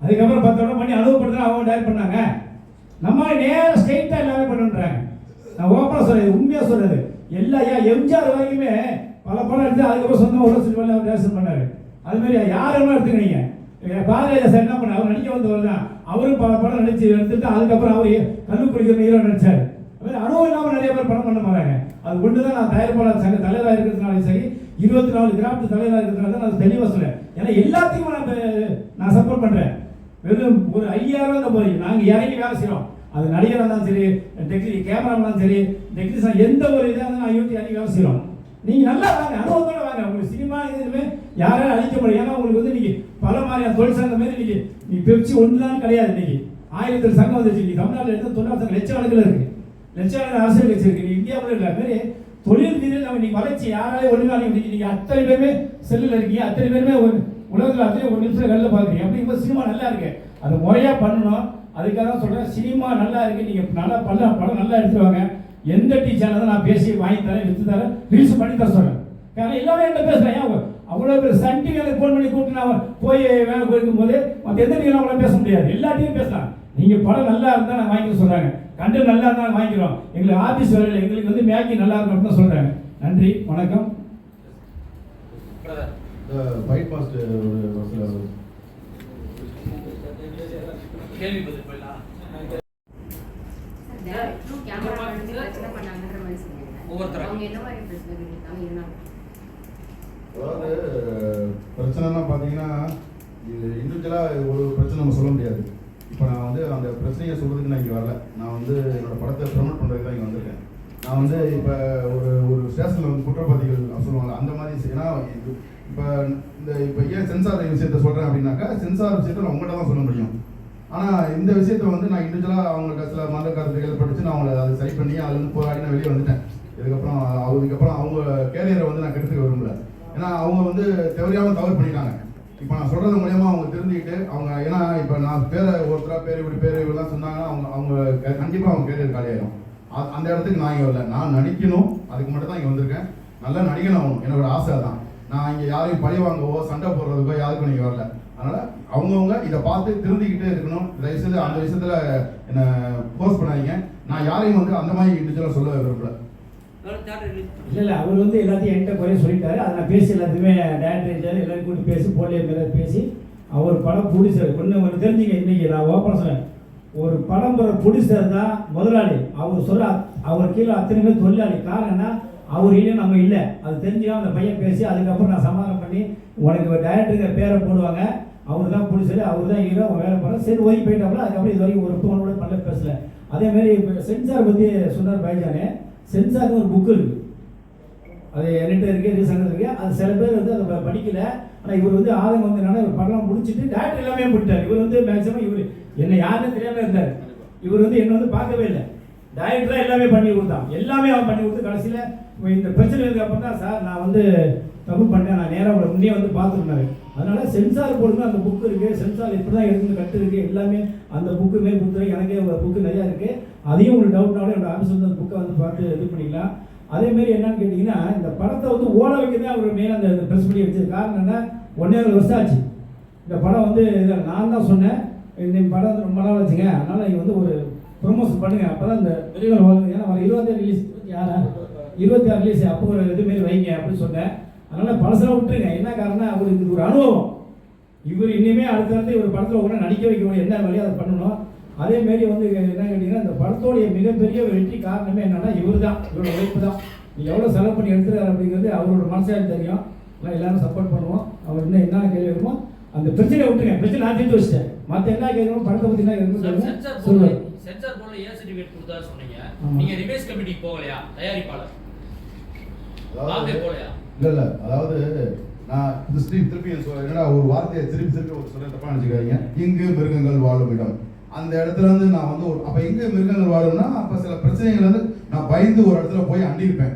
அதுக்கப்புறம் பத்து வருடம் பண்ணி அனுபவப்படுத்த அவங்க டயர் பண்ணாங்க. நம்ம நேரம் ஸ்ட்ரெயிட்டாக எல்லாமே பண்ணுன்றாங்க. நான் ஓப்பனாக சொல்றது உண்மையாக சொல்றது. எல்லா ஏன் எம்ஜிஆர் வரைக்குமே பல படம் எடுத்து அதுக்கப்புறம் சொந்தமாக ஒரு சில அவர் டேரக்ஷன் பண்ணார். அதுமாரி யார் யாரெல்லாம் எடுத்துக்கிறீங்க. பாரதிராஜா சார் என்ன பண்ண அவர் நடிக்க வந்தவர் தான். அவரும் பல படம் நடிச்சு எடுத்துட்டு அதுக்கப்புறம் அவர் கல்லூரி ஹீரோ நடிச்சார். அதுமாதிரி அனுபவம் இல்லாமல் நிறைய பேர் படம் பண்ண மாட்டாங்க. அது ஒன்று தான் நான் தயாரிப்பாளர் சங்க தலைவராக இருக்கிறதுனால சரி இருபத்தி நாலு கிராமத்து தலைவராக இருக்கிறதுனால தான் நான் தெளிவாக சொல்கிறேன் ஏன்னா எல்லாத்தையும் நான் நான் சப்போர்ட் பண்ணுறேன் வெறும் ஒரு ஐயாயிரம் தான் நாங்கள் இறங்கி வேலை செய்கிறோம் அது நடிகராக இருந்தாலும் சரி டெக்னி கேமராமேனாலும் சரி டெக்னீஷியன் எந்த ஒரு இதாக இருந்தாலும் ஐயோட்டி இறங்கி வேலை செய்கிறோம் நீங்கள் நல்லா வாங்க அனுபவத்தோட வாங்க. உங்களுக்கு சினிமா இதுவுமே யாராலும் அழிக்க முடியும் ஏன்னா உங்களுக்கு வந்து இன்னைக்கு பல மாதிரியான தொழிற்சங்கம் மாதிரி இன்னைக்கு நீ பெப்சி ஒன்று தான் கிடையாது இன்னைக்கு. ஆயிரத்தி சங்கம் வந்துச்சு இன்னைக்கு. தமிழ்நாட்டில் எடுத்து தொழிலாளர் சங்கம் லட்சக்கணக்கில் இருக்குது லட்சக்கணக்கில் அரசியல் கட்சி இருக்குது நீ இந்தியாவில் இல்லை மாதிரி தொழில் ரீதியில் நம்ம இன்னைக்கு வளர்ச்சி யாராலையும் ஒழுங்காக இன்னைக்கு நீங்கள் அத்தனை பேருமே செல்லில் இருக்கீங்க. அத்தனை பேருமே ஒரு உலகத்தில் அதே ஒரு நிமிஷம் வெளில பார்க்குறீங்க இப்போ சினிமா நல்லா இருக்கு. அது முறையாக பண்ணணும். அதுக்காக தான் சொல்கிறேன் சினிமா நல்லா இருக்கு. நீங்கள் நல்லா பண்ண படம் நல்லா எடுத்துருவாங்க எந்த டீச்சர் தான் நான் பேசி வாங்கி தரேன் விற்று தரேன் ரீல்ஸ் பண்ணி தர சொல்கிறேன் காரணம் எல்லாமே என்ன பேசுகிறேன் ஏன்? அவ்வளோ பேர் சன் டிவியில் ஃபோன் பண்ணி கூப்பிட்டு நான் போய் வேலை போயிருக்கும் போது மற்ற எந்த டிவியில் அவ்வளோ பேச முடியாது. எல்லாத்தையும் பேசலாம். நீங்கள் படம் நல்லா இருந்தால் நான் வாங்கிக்க சொல்கிறாங்க கண்டு நல்லா இருந்தால் வாங்கிக்கிறோம். எங்களுக்கு ஆஃபீஸ் வேலையில் எங்களுக்கு வந்து மேக்கி நல்லா இருக்கணும் தான் சொல்கிறாங்க நன்றி வணக்கம். ஃபைட் மாஸ்டர் ஒரு சில கேள்வி பதில் அதாவது பிரச்சனைனா பார்த்தீங்கன்னா இது இண்டிவிஜுவலாக ஒரு பிரச்சனை நம்ம சொல்ல முடியாது. இப்போ நான் வந்து அந்த பிரச்சனையை சொல்கிறதுக்கு நான் இங்கே வரல. நான் வந்து என்னோட படத்தை ப்ரமோட் பண்ணுறதுக்கு தான் இங்கே வந்திருக்கேன். நான் வந்து இப்போ ஒரு ஒரு ஸ்டேஷனில் வந்து குற்றப்பத்திகள் சொல்லுவாங்க அந்த மாதிரி ஏன்னா இப்போ இந்த இப்போ ஏன் சென்சார் விஷயத்த சொல்கிறேன் அப்படின்னாக்கா சென்சார் விஷயத்த நான் உங்கள்கிட்ட தான் சொல்ல முடியும். ஆனால் இந்த விஷயத்தை வந்து நான் இண்டிவிஜுவலாக அவங்களுக்கு சில மந்த கருத்துக்களை படித்து நான் அவங்கள அதை சரி பண்ணி அதுலேருந்து போராடி நான் வெளியே வந்துட்டேன். இதுக்கப்புறம் அதுக்கப்புறம் அவங்க கேரியரை வந்து நான் கெடுத்துக்க விரும்பல. ஏன்னா அவங்க வந்து தவறியாம தவறு பண்ணிட்டாங்க. இப்போ நான் சொல்கிறது மூலயமா அவங்க தெரிஞ்சுக்கிட்டு அவங்க ஏன்னா இப்போ நான் பேரை ஒருத்தரா பேர் இப்படி பேர் இப்படிலாம் சொன்னாங்கன்னா அவங்க அவங்க கண்டிப்பாக அவங்க கேரியர் காலியாயிடும் அந்த இடத்துக்கு நான் இங்கே வரல. நான் நடிக்கணும் அதுக்கு மட்டும் தான் இங்கே வந்திருக்கேன். நல்லா நடிக்கணும் என்னோட ஆசை தான் நான் இங்கே யாரையும் பழி வாங்கவோ சண்டை போடுறதுக்கோ யாருக்கும் நீங்கள் வரல. அதனால அவங்கவுங்க இதை பார்த்து திருந்திக்கிட்டே இருக்கணும். தயவுசெய்து அந்த விஷயத்துல என்னை போஸ்ட் பண்ணாதீங்க. நான் யாரையும் வந்து அந்த மாதிரி இண்டிவிஜுவலாக சொல்ல விரும்பல. இல்லை இல்லை அவர் வந்து எல்லாத்தையும் என்கிட்ட குறைய சொல்லிட்டாரு. அதை நான் பேசி எல்லாத்தையுமே டேரக்டர் எல்லாரும் கூட்டி பேசி போலியோ மேலே பேசி அவர் படம் ப்ரொடியூசர் ஒன்று ஒன்று தெரிஞ்சுங்க இன்னைக்கு. நான் ஓப்பன் சொன்னேன். ஒரு படம் போகிற ப்ரொடியூசர் தான் முதலாளி. அவர் சொல்ல அவர் கீழே அத்தனை பேர் தொழிலாளி. காரணம் அவர் இல்லை நம்ம இல்லை. அது தெரிஞ்சுக்காம அந்த பையன் பேசி அதுக்கப்புறம் நான் சமாதானம் பண்ணி உனக்கு டைரக்டருக்கு பேரை போடுவாங்க. அவர் தான் ப்ரொடியூசர் அவர் தான் ஹீரோ அவன் வேலை பண்ணுற சரி ஒதுக்கி போயிட்டாங்களா அதுக்கப்புறம் இது வரைக்கும் ஒரு ஃபோன் கூட பேசல. அதே மாதிரி இப்போ சென்சார் பற்றி சொன்னார் பைஜானே. சென்சாருக்கு ஒரு புக்கு இருக்குது அது என்கிட்ட இருக்கே ரீசெண்டாக இருக்கு. அது சில பேர் வந்து அதை படிக்கலை. படிக்கல ஆனால் இவர் வந்து ஆதங்கம் வந்து என்னன்னா இவர் படம் முடிச்சுட்டு டேரக்டர் எல்லாமே போயிட்டார் இவர் வந்து மேக்ஸிமம் இவர் என்ன யாருன்னு தெரியாமல் இருந்தார். இவர் வந்து என்ன வந்து பார்க்கவே இல்லை. டைரக்டராக எல்லாமே பண்ணி கொடுத்தான். எல்லாமே அவன் பண்ணி கொடுத்து கடைசியில் இந்த பிரச்சனை இருக்கு அப்புறம் தான் சார் நான் வந்து தப்பு பண்ணேன். நான் நேராக உங்களை முன்னே வந்து பார்த்துருந்தாரு. அதனால் சென்சார் போடுங்க அந்த புக்கு இருக்குது சென்சார் இப்படி தான் எடுத்து கட்டு இருக்குது எல்லாமே அந்த புக்கு மேல் கொடுத்துரு. எனக்கே ஒரு புக்கு நிறையா இருக்குது அதையும் உங்களுக்கு டவுட்னாலும் என்னோட ஆஃபீஸ் வந்து அந்த புக்கை வந்து பார்த்து இது பண்ணிக்கலாம். அதேமாரி என்னன்னு கேட்டிங்கன்னா இந்த படத்தை வந்து ஓட வைக்கிறதே அவர் மெயின் அந்த ப்ரெஸ் பண்ணி வச்சது காரணம் என்ன? ஒன்றே ஒரு வருஷம் ஆச்சு. இந்த படம் வந்து இதை நான் தான் சொன்னேன். இந்த படம் வந்து ரொம்ப நாள் வச்சுங்க அதனால் நீங்கள் வந்து ஒரு ப்ரொமோஷன் பண்ணுங்க. அப்போ தான் இந்த வெளியில் ஏன்னா வர இருபத்தாறு ரிலீஸ் யாரா? இருபத்தி ஆறு ரிலீஸ் அப்போ ஒரு இது மாரி வைங்க அப்படின்னு சொன்னேன். அதனால் பழசெல்லாம் விட்டுருங்க. என்ன காரணம் அவருக்கு இது ஒரு அனுபவம். இவர் இனிமே அடுத்தடுத்து இவர் படத்தில் ஒன்று நடிக்க வைக்க முடியும். என்ன வழியாக அதை பண்ணணும். அதே மாரி வந்து என்ன கேட்டிங்கன்னா இந்த படத்தோடைய மிகப்பெரிய வெற்றி காரணமே என்னன்னா இவர் தான் இவரோட உழைப்பு தான் நீ எவ்வளோ செலவு பண்ணி எடுத்துறாரு அப்படிங்கிறது அவரோட மனசாக தெரியும். எல்லாம் எல்லாரும் சப்போர்ட் பண்ணுவோம். அவர் இன்னும் என்ன கேள்வி இருக்குமோ அந்த பிரச்சனையை விட்டுருங்க. பிரச்சனை நான் தீர்த்து வச்சிட்டேன். மற்ற என்ன கேட்கணும் படத்தை பற்றி என்ன கேட்கணும் சார், ஏன் சர்டிபிகேட் கொடுத்தா சொன்னீங்க. நீங்க ரிவேஸ் கமிட்டிக்கு போகலையா? தயாரிப்பாளர். வாங்க போகலையா? இல்ல இல்ல. அதாவது நான் இந்த திருப்பி திருப்பி என்னடா ஒரு வார்த்தையை திருப்பி திருப்பி ஒரு சொல்ல தப்பா நினைச்சுக்காதீங்க. இங்கு மிருகங்கள் வாழும் இடம். அந்த இடத்துல வந்து நான் வந்து ஒரு அப்ப எங்க மிருகங்கள் வாழும்னா அப்ப சில பிரச்சனைகள் வந்து நான் பயந்து ஒரு இடத்துல போய் அண்டி இருப்பேன்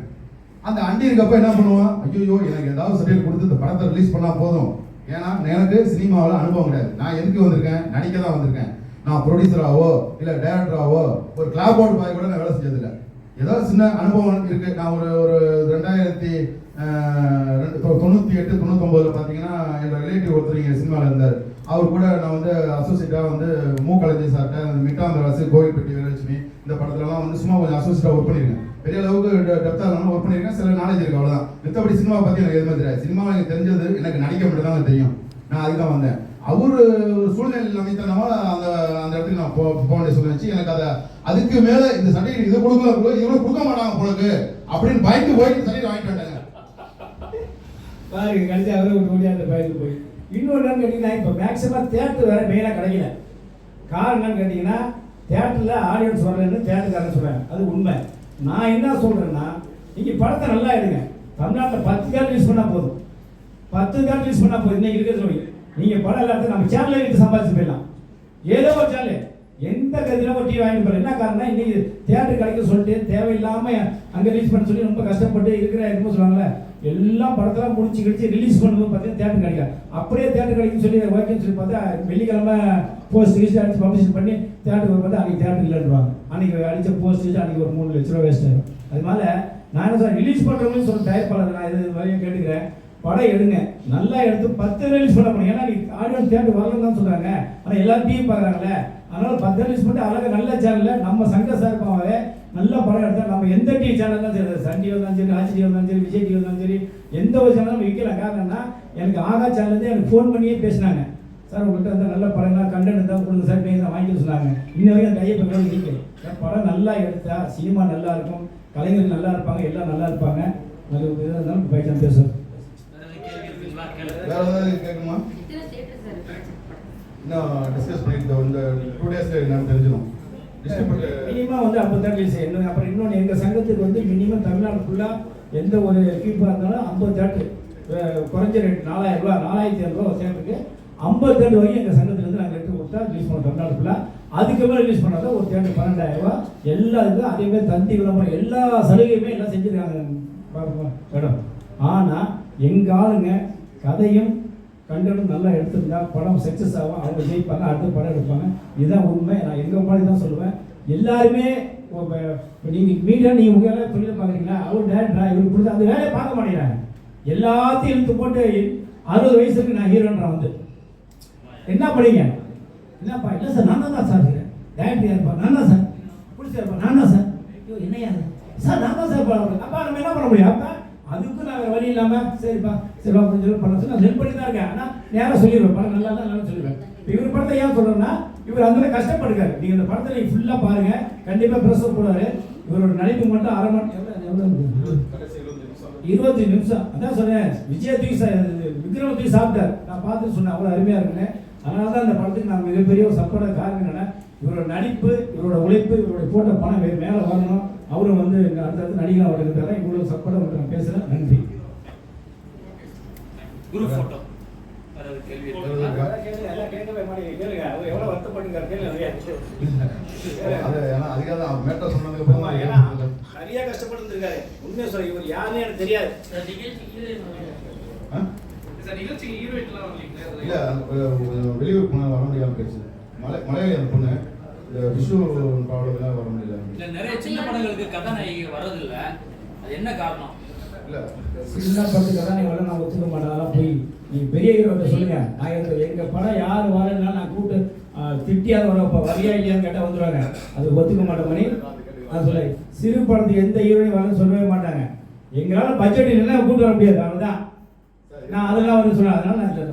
அந்த அண்டி இருக்கப்ப என்ன பண்ணுவான்? ஐயோ எனக்கு ஏதாவது சர்டிஃபிகேட் கொடுத்து இந்த படத்தை ரிலீஸ் பண்ணா போதும். ஏன்னா எனக்கு சினிமாவில் அனுபவம் கிடையாது. நான் எதுக்கு வந்திருக்கேன்? நடிக்க தான் வந்திருக்கேன். நான் ப்ரொடியூசராகவோ இல்லை டைரக்டராகவோ ஒரு கிளாப் போர்ட் பாய் கூட நான் வேலை செஞ்சதில்லை. ஏதாவது சின்ன அனுபவம் இருக்குது நான் ஒரு ஒரு ரெண்டாயிரத்தி தொண்ணூற்றி ரெண்டு- எட்டு தொண்ணூத்தொம்போதில் பார்த்தீங்கன்னா என்னோட ரிலேட்டிவ் ஒருத்தர் இங்கே சினிமாவில் இருந்தார். அவர் கூட நான் வந்து அசோசியேட்டாக வந்து மூ. கலைஞர் சார்ட்ட அந்த மிட்டாந்தராசு கோவில்பட்டி வீரலட்சுமி இந்த படத்துலலாம் வந்து சும்மா கொஞ்சம் அசோசியேட்டாக ஒர்க் பண்ணியிருக்கேன். பெரிய அளவுக்கு டெப்த்தாக இல்லாமல் ஒர்க் பண்ணியிருக்கேன். சில நாலேஜ் இருக்கு அவ்வளோதான் மித்தபடி சினிமா பற்றி எனக்கு எதுவுமே தெரியாது. சினிமா எனக்கு தெரிஞ்சது எனக்கு நடிக்க மட்டும் தான் தெரியும். நான் அதுதான் வந்தேன். அவரு சூழ்நிலையில் அமைத்தனால அந்த அந்த இடத்துக்கு நான் போ போக வேண்டிய சூழ்நிலை எனக்கு அதை அதுக்கு மேல இந்த சட்டையை இது கொடுக்கல இவங்க கொடுக்க மாட்டாங்க உங்களுக்கு அப்படின்னு பயந்து போய் சட்டையை வாங்கிட்டு வந்தாங்க பாருங்க கடைசி அவரே விட்டு ஓடி அந்த பயந்து போய். இன்னொரு என்னன்னு கேட்டிங்கன்னா இப்போ மேக்ஸிமம் தேட்டர் வேற மெயினாக கிடைக்கல. காரணம் என்னன்னு கேட்டிங்கன்னா தேட்டரில் ஆடியன்ஸ் வரலன்னு தேட்டருக்காரன் சொல்கிறேன் அது உண்மை. நான் என்ன சொல்கிறேன்னா நீங்கள் படத்தை நல்லா எடுங்க. தமிழ்நாட்டில் பத்து தேட்டர் யூஸ் பண்ணால் போதும். பத்து தேட்டர் யூஸ் பண்ணால் போதும். இன்னைக்கு இருக்கிற சொல்லி நீங்கள் படம் எல்லாத்தையும் நம்ம சேனலில் எடுத்து சம்பாதிச்சு போயிடலாம். ஏதோ ஒரு சேனல் எந்த கதியில் ஒரு டிவி வாங்கிட்டு போகிறேன் என்ன காரணம் இன்னைக்கு தேட்டர் கிடைக்க சொல்லிட்டு தேவையில்லாமல் அங்கே ரிலீஸ் பண்ண சொல்லி ரொம்ப கஷ்டப்பட்டு இருக்கிற என்னமோ சொல்லுவாங்கல்ல எல்லா படத்தெல்லாம் முடிச்சு கழிச்சு ரிலீஸ் பண்ணும்போது பார்த்தீங்கன்னா தேட்டர் கிடைக்காது அப்படியே தேட்டர் கிடைக்கும் சொல்லி ஓகேன்னு சொல்லி பார்த்தா வெள்ளிக்கிழமை போஸ்ட் கீஸ்ட் அடிச்சு பப்ளிஷ் பண்ணி தேட்டருக்கு பார்த்தா அன்றைக்கி தேட்டர் இல்லைன்றாங்க அன்றைக்கி அடித்த போஸ்ட் அன்றைக்கி ஒரு மூணு லட்ச ரூபா வேஸ்ட் ஆகும் அதனால நான் என்ன சொல்றேன் ரிலீஸ் பண்ணுறவங்களும் சொல்ல தயாரிப்பாளர் நான் இது வரையும் கேட்டுக்கிறேன். படம் எடுங்க. நல்லா எடுத்து பத்து ரிலீஸ் பண்ண போறீங்க ஏன்னா நீ ஆடியன்ஸ் தேட்டர் வரலன்னு தான் சொல்கிறாங்க ஆனால் எல்லாரும் டிவி பார்க்குறாங்களே அதனால் பத்து ரிலீஸ் பண்ணிட்டு அழகாக நல்ல சேனலில் நம்ம சங்க சார்பாகவே நல்ல படம் எடுத்தால் நம்ம எந்த டிவி சேனல் தான் சரி சன் டிவி தான் சரி ராஜ் டிவி சரி விஜய் டிவி தான் சரி எந்த ஒரு சேனலும் விற்கலாம் காரணம்னா எனக்கு ஆகா சேனல்லேருந்து எனக்கு ஃபோன் பண்ணியே பேசினாங்க. சார் உங்கள்கிட்ட வந்து நல்ல படம்லாம் கண்டென்ட் தான் கொடுங்க சார் நீங்கள் வாங்கி சொன்னாங்க. இன்ன வரைக்கும் அந்த கையை பக்கம் நிற்க படம் நல்லா எடுத்தா சினிமா நல்லா இருக்கும் கலைஞர்கள் நல்லா இருப்பாங்க எல்லாம் நல்லா இருப்பாங்க. நல்ல இதாக இருந்தாலும் பைக்கான் பேசுகிறேன் வேற ஏதாவது கேள்வி இருக்குங்களா கேளுங்க வேற ஏதாவது கேட்குமா? இன்னும் டிஸ்கஸ் பண்ணிட்டு இந்த டூ டேஸ்ல என்னன்னு தெரிஞ்சிடும். மினிமம் வந்து ஐம்பது தேட்டர் ரிலீஸ் இன்னும் அப்புறம் இன்னொன்று எங்கள் சங்கத்துக்கு வந்து மினிமம் தமிழ்நாடு ஃபுல்லாக எந்த ஒரு கீப்பாக இருந்தாலும் ஐம்பது தேட்டர் குறைஞ்ச ரேட் நாலாயிரம் ரூபா நாலாயிரத்தி ஐநூறுரூவா ஒரு தேட்டருக்கு ஐம்பது தேட்டர் வரைக்கும் எங்கள் சங்கத்துலேருந்து நாங்கள் எடுத்து கொடுத்தா ரிலீஸ் பண்ணோம் தமிழ்நாடு ஃபுல்லாக அதுக்கு மேலே ரிலீஸ் பண்ணாதான் ஒரு தேட்டர் பன்னெண்டாயிரம் ரூபா எல்லாத்துக்கும் அதே மாதிரி தந்தி விளம்பரம் எல்லா சலுகையுமே எல்லாம் செஞ்சுருக்காங்க. மேடம். ஆனால் எங்கள் ஆளுங்க கதையும் கண்டனும் நல்லா எடுத்திருந்தா படம் சக்ஸஸ் ஆகும் அவங்க ஜெயிப்பாங்க அடுத்த படம் எடுப்பாங்க. இதுதான் உண்மை. நான் எங்கள் மாதிரி தான் சொல்லுவேன். எல்லாருமே இப்போ நீங்கள் மீடியா நீங்கள் உங்களால் வேலை பார்க்குறீங்களா? அவர் டேரக்டரா இவர் கொடுத்து அந்த வேலையை பார்க்க மாட்டேங்கிறாங்க. எல்லாத்தையும் இழுத்து போட்டு அறுபது வயசுக்கு நான் ஹீரோன்றேன் வந்து. என்ன பண்ணீங்க என்னப்பா? இல்லை சார் நான் தான் சார் இருக்கிறேன். டேரக்டர் யாருப்பா? நான் தான் சார் பிடிச்சிருப்பா நான் தான் சார் ஐயோ என்னையா இது? சார் நான் தான் சார் அப்பா நம்ம என்ன பண்ண முடியும்? அப்பா அதுக்கும் நான் வேறு வழி இல்லாமல் சரிப்பா சரிப்பா அப்படின்னு சொல்லி பண்ண சொல்லி நான் ஹெல்ப் பண்ணி தான் இருக்கேன். ஆனால் நேராக சொல்லிடுவேன் படம் நல்லா தான் நல்லா சொல்லிடுவேன். இப்போ இவர் படத்தை ஏன் சொல்கிறேன்னா இவர் அந்த கஷ்டப்படுறாரு. நீங்கள் இந்த படத்தை நீங்கள் ஃபுல்லாக பாருங்கள் கண்டிப்பாக ப்ரெஸ் போடுவார் இவரோட நடிப்பு மட்டும் அரை மணி இருபத்தி நிமிஷம். அதான் சொன்னேன் விஜய் தூக்கி விக்ரம் தூக்கி சாப்பிட்டார். நான் பார்த்து சொன்னேன் அவ்வளோ அருமையாக இருக்குன்னு. அதனால தான் இந்த படத்துக்கு நான் மிகப்பெரிய ஒரு சப்போர்ட்டாக காரணம் என்னன்னா இவரோட நடிப்பு இவரோட உழைப்பு இவரோட போட்ட பணம் மேலே வரணும். அவரும் வந்து இங்க அடுத்தடுத்து நடிகராக வருகிறதால இவ்வளோ சப்போர்ட்டாக நான் பேசுகிறேன் நன்றி. குரு போட்டோ வேற ஏதாவது கேள்வி இருக்குங்களா எவ்வளோ வருத்தப்பட்டுருக்காரு அது ஏன்னா அதுக்காக தான் மேட்டர் சொன்னதுக்கு ஆமா, ஏன்னா அப்புறம் நிறைய கஷ்டப்பட்டு உண்மையை சொல்ல இவர் யாருன்னு எனக்கு தெரியாது. வெளியூர் போன வர முடியாம போயிடுச்சு. மலை மலையாளி அந்த பொண்ணு. இந்த விஷு ப்ராப்ளம்லாம் வர முடியல. இல்ல நிறைய சின்ன படங்களுக்கு கதாநாயகி வர்றதில்ல. அது என்ன காரணம்? இல்ல. சின்ன படத்துக்கு தான் நீங்க நான் ஒத்துக்க மாட்டேன். அதெல்லாம் போய் நீங்க பெரிய ஹீரோட்ட சொல்லுங்க. நான் எங்க படம் யார் வரலன்னா நான் கூப்பிட்டு திட்டியாவது வர வரியா இல்லையான்னு கேட்டால் வந்துடுவாங்க அது ஒத்துக்க மாட்டேன் மணி. நான் சொல்ல சிறு படத்துக்கு எந்த ஹீரோயும் வரலன்னு சொல்லவே மாட்டாங்க. எங்களால் பட்ஜெட் இல்லைன்னா கூப்பிட்டு வர முடியாது. அவ்வளோதான் நான் அதெல்லாம் வந்து சொல்ல அதனால நான் இதை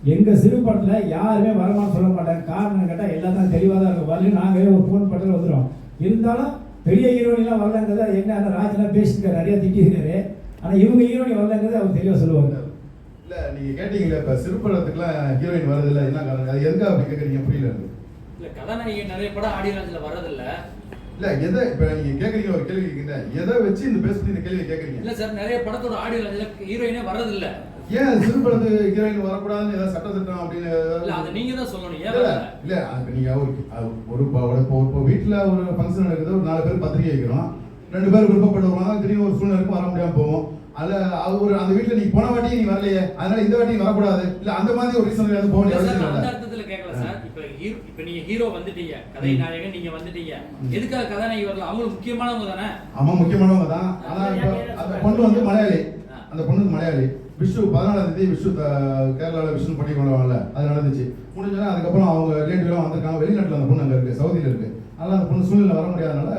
சொல்லிடுறேன் எங்க சிறு படத்துல யாருமே வரமான்னு சொல்ல மாட்டாங்க. காரணம் கேட்டால் எல்லாத்தையும் தெளிவாக தான் இருக்கும். வரல நாங்களே ஒரு ஃபோன் பட்டில் வந்துடும் இருந்தாலும் பெரிய ஹீரோயின்லாம் வரலங்கிறத என்ன அந்த ராஜெல்லாம் பேசியிருக்காரு நிறைய திட்டிருக்காரு ஆனா இவங்க ஹீரோயின் வரலங்கிறத அவர் தெளிவாக சொல்லுவாங்க. இல்ல நீங்க கேட்டீங்களே இப்ப சிறுபடத்துக்குலாம் ஹீரோயின் வரது இல்ல என்ன காரணம்? அது எதுக்காக அப்படி கேக்குறீங்க? புரியல. இல்ல கதாநாயகி நிறைய படம் ஆடியோ லான்ச்ல வர்றதில்ல இல்ல எதை இப்ப நீங்க கேக்குறீங்க ஒரு கேள்வி கேக்குறீங்க. எதை வச்சு இந்த பண்ணி இந்த கேள்வி கேக்குறீங்க? இல்ல சார் நிறைய படத்தோட ஆடியோ ஹீரோயினே வர்றதில்ல ஏன் சிறுபடத்துக்கு ஹீரோயின் வரக்கூடாதுன்னு ஏதாவது சட்ட திட்டம் அப்படின்னு இல்ல அதை நீங்க தான் சொல்லணும் ஏன் இல்ல வரல? இல்ல அது நீங்க ஒரு ஒரு இப்போ வீட்டுல ஒரு ஃபங்க்ஷன் நடக்குது ஒரு நாலு பேர் பத்திரிக்கை வைக்கிறோம். ரெண்டு பேர் விருப்பப்பட்டு வருவாங்க திடீர்னு ஒரு சூழ்நிலைக்கு வர முடியாம போவோம். அதுல அது ஒரு அந்த வீட்டுல நீங்க போன வாட்டி நீ வரலையே அதனால இந்த வாட்டி நீ வரக்கூடாது. இல்ல அந்த மாதிரி ஒரு ரீசன் வந்து போக அர்த்தத்துல கேட்கல சார். இப்ப ஹீரோ இப்ப நீங்க ஹீரோ வந்துட்டீங்க கதை நாயகன் நீங்க வந்துட்டீங்க. எதுக்காக கதாநாயகி வரல? அவங்களுக்கு முக்கியமானவங்க தானே? ஆமா முக்கியமானவங்க தான். ஆனா பொண்ணு வந்து மலையாளி. அந்த பொண்ணு மலையாளி. விஷு பதினாலாம் தேதி விஷு த- கேரளால விஷு பண்ணி கொண்டு வரல அது நடந்துச்சு முடிஞ்சோன்னா அதுக்கப்புறம் அவங்க ரிலேட்டிவ்லாம் வந்திருக்காங்க. வெளிநாட்டுல அந்த பொண்ணு அங்க இருக்கு சவுதியில இருக்கு. அதனால அந்த பொண்ணு சூழ்நிலை வர முடியாதனால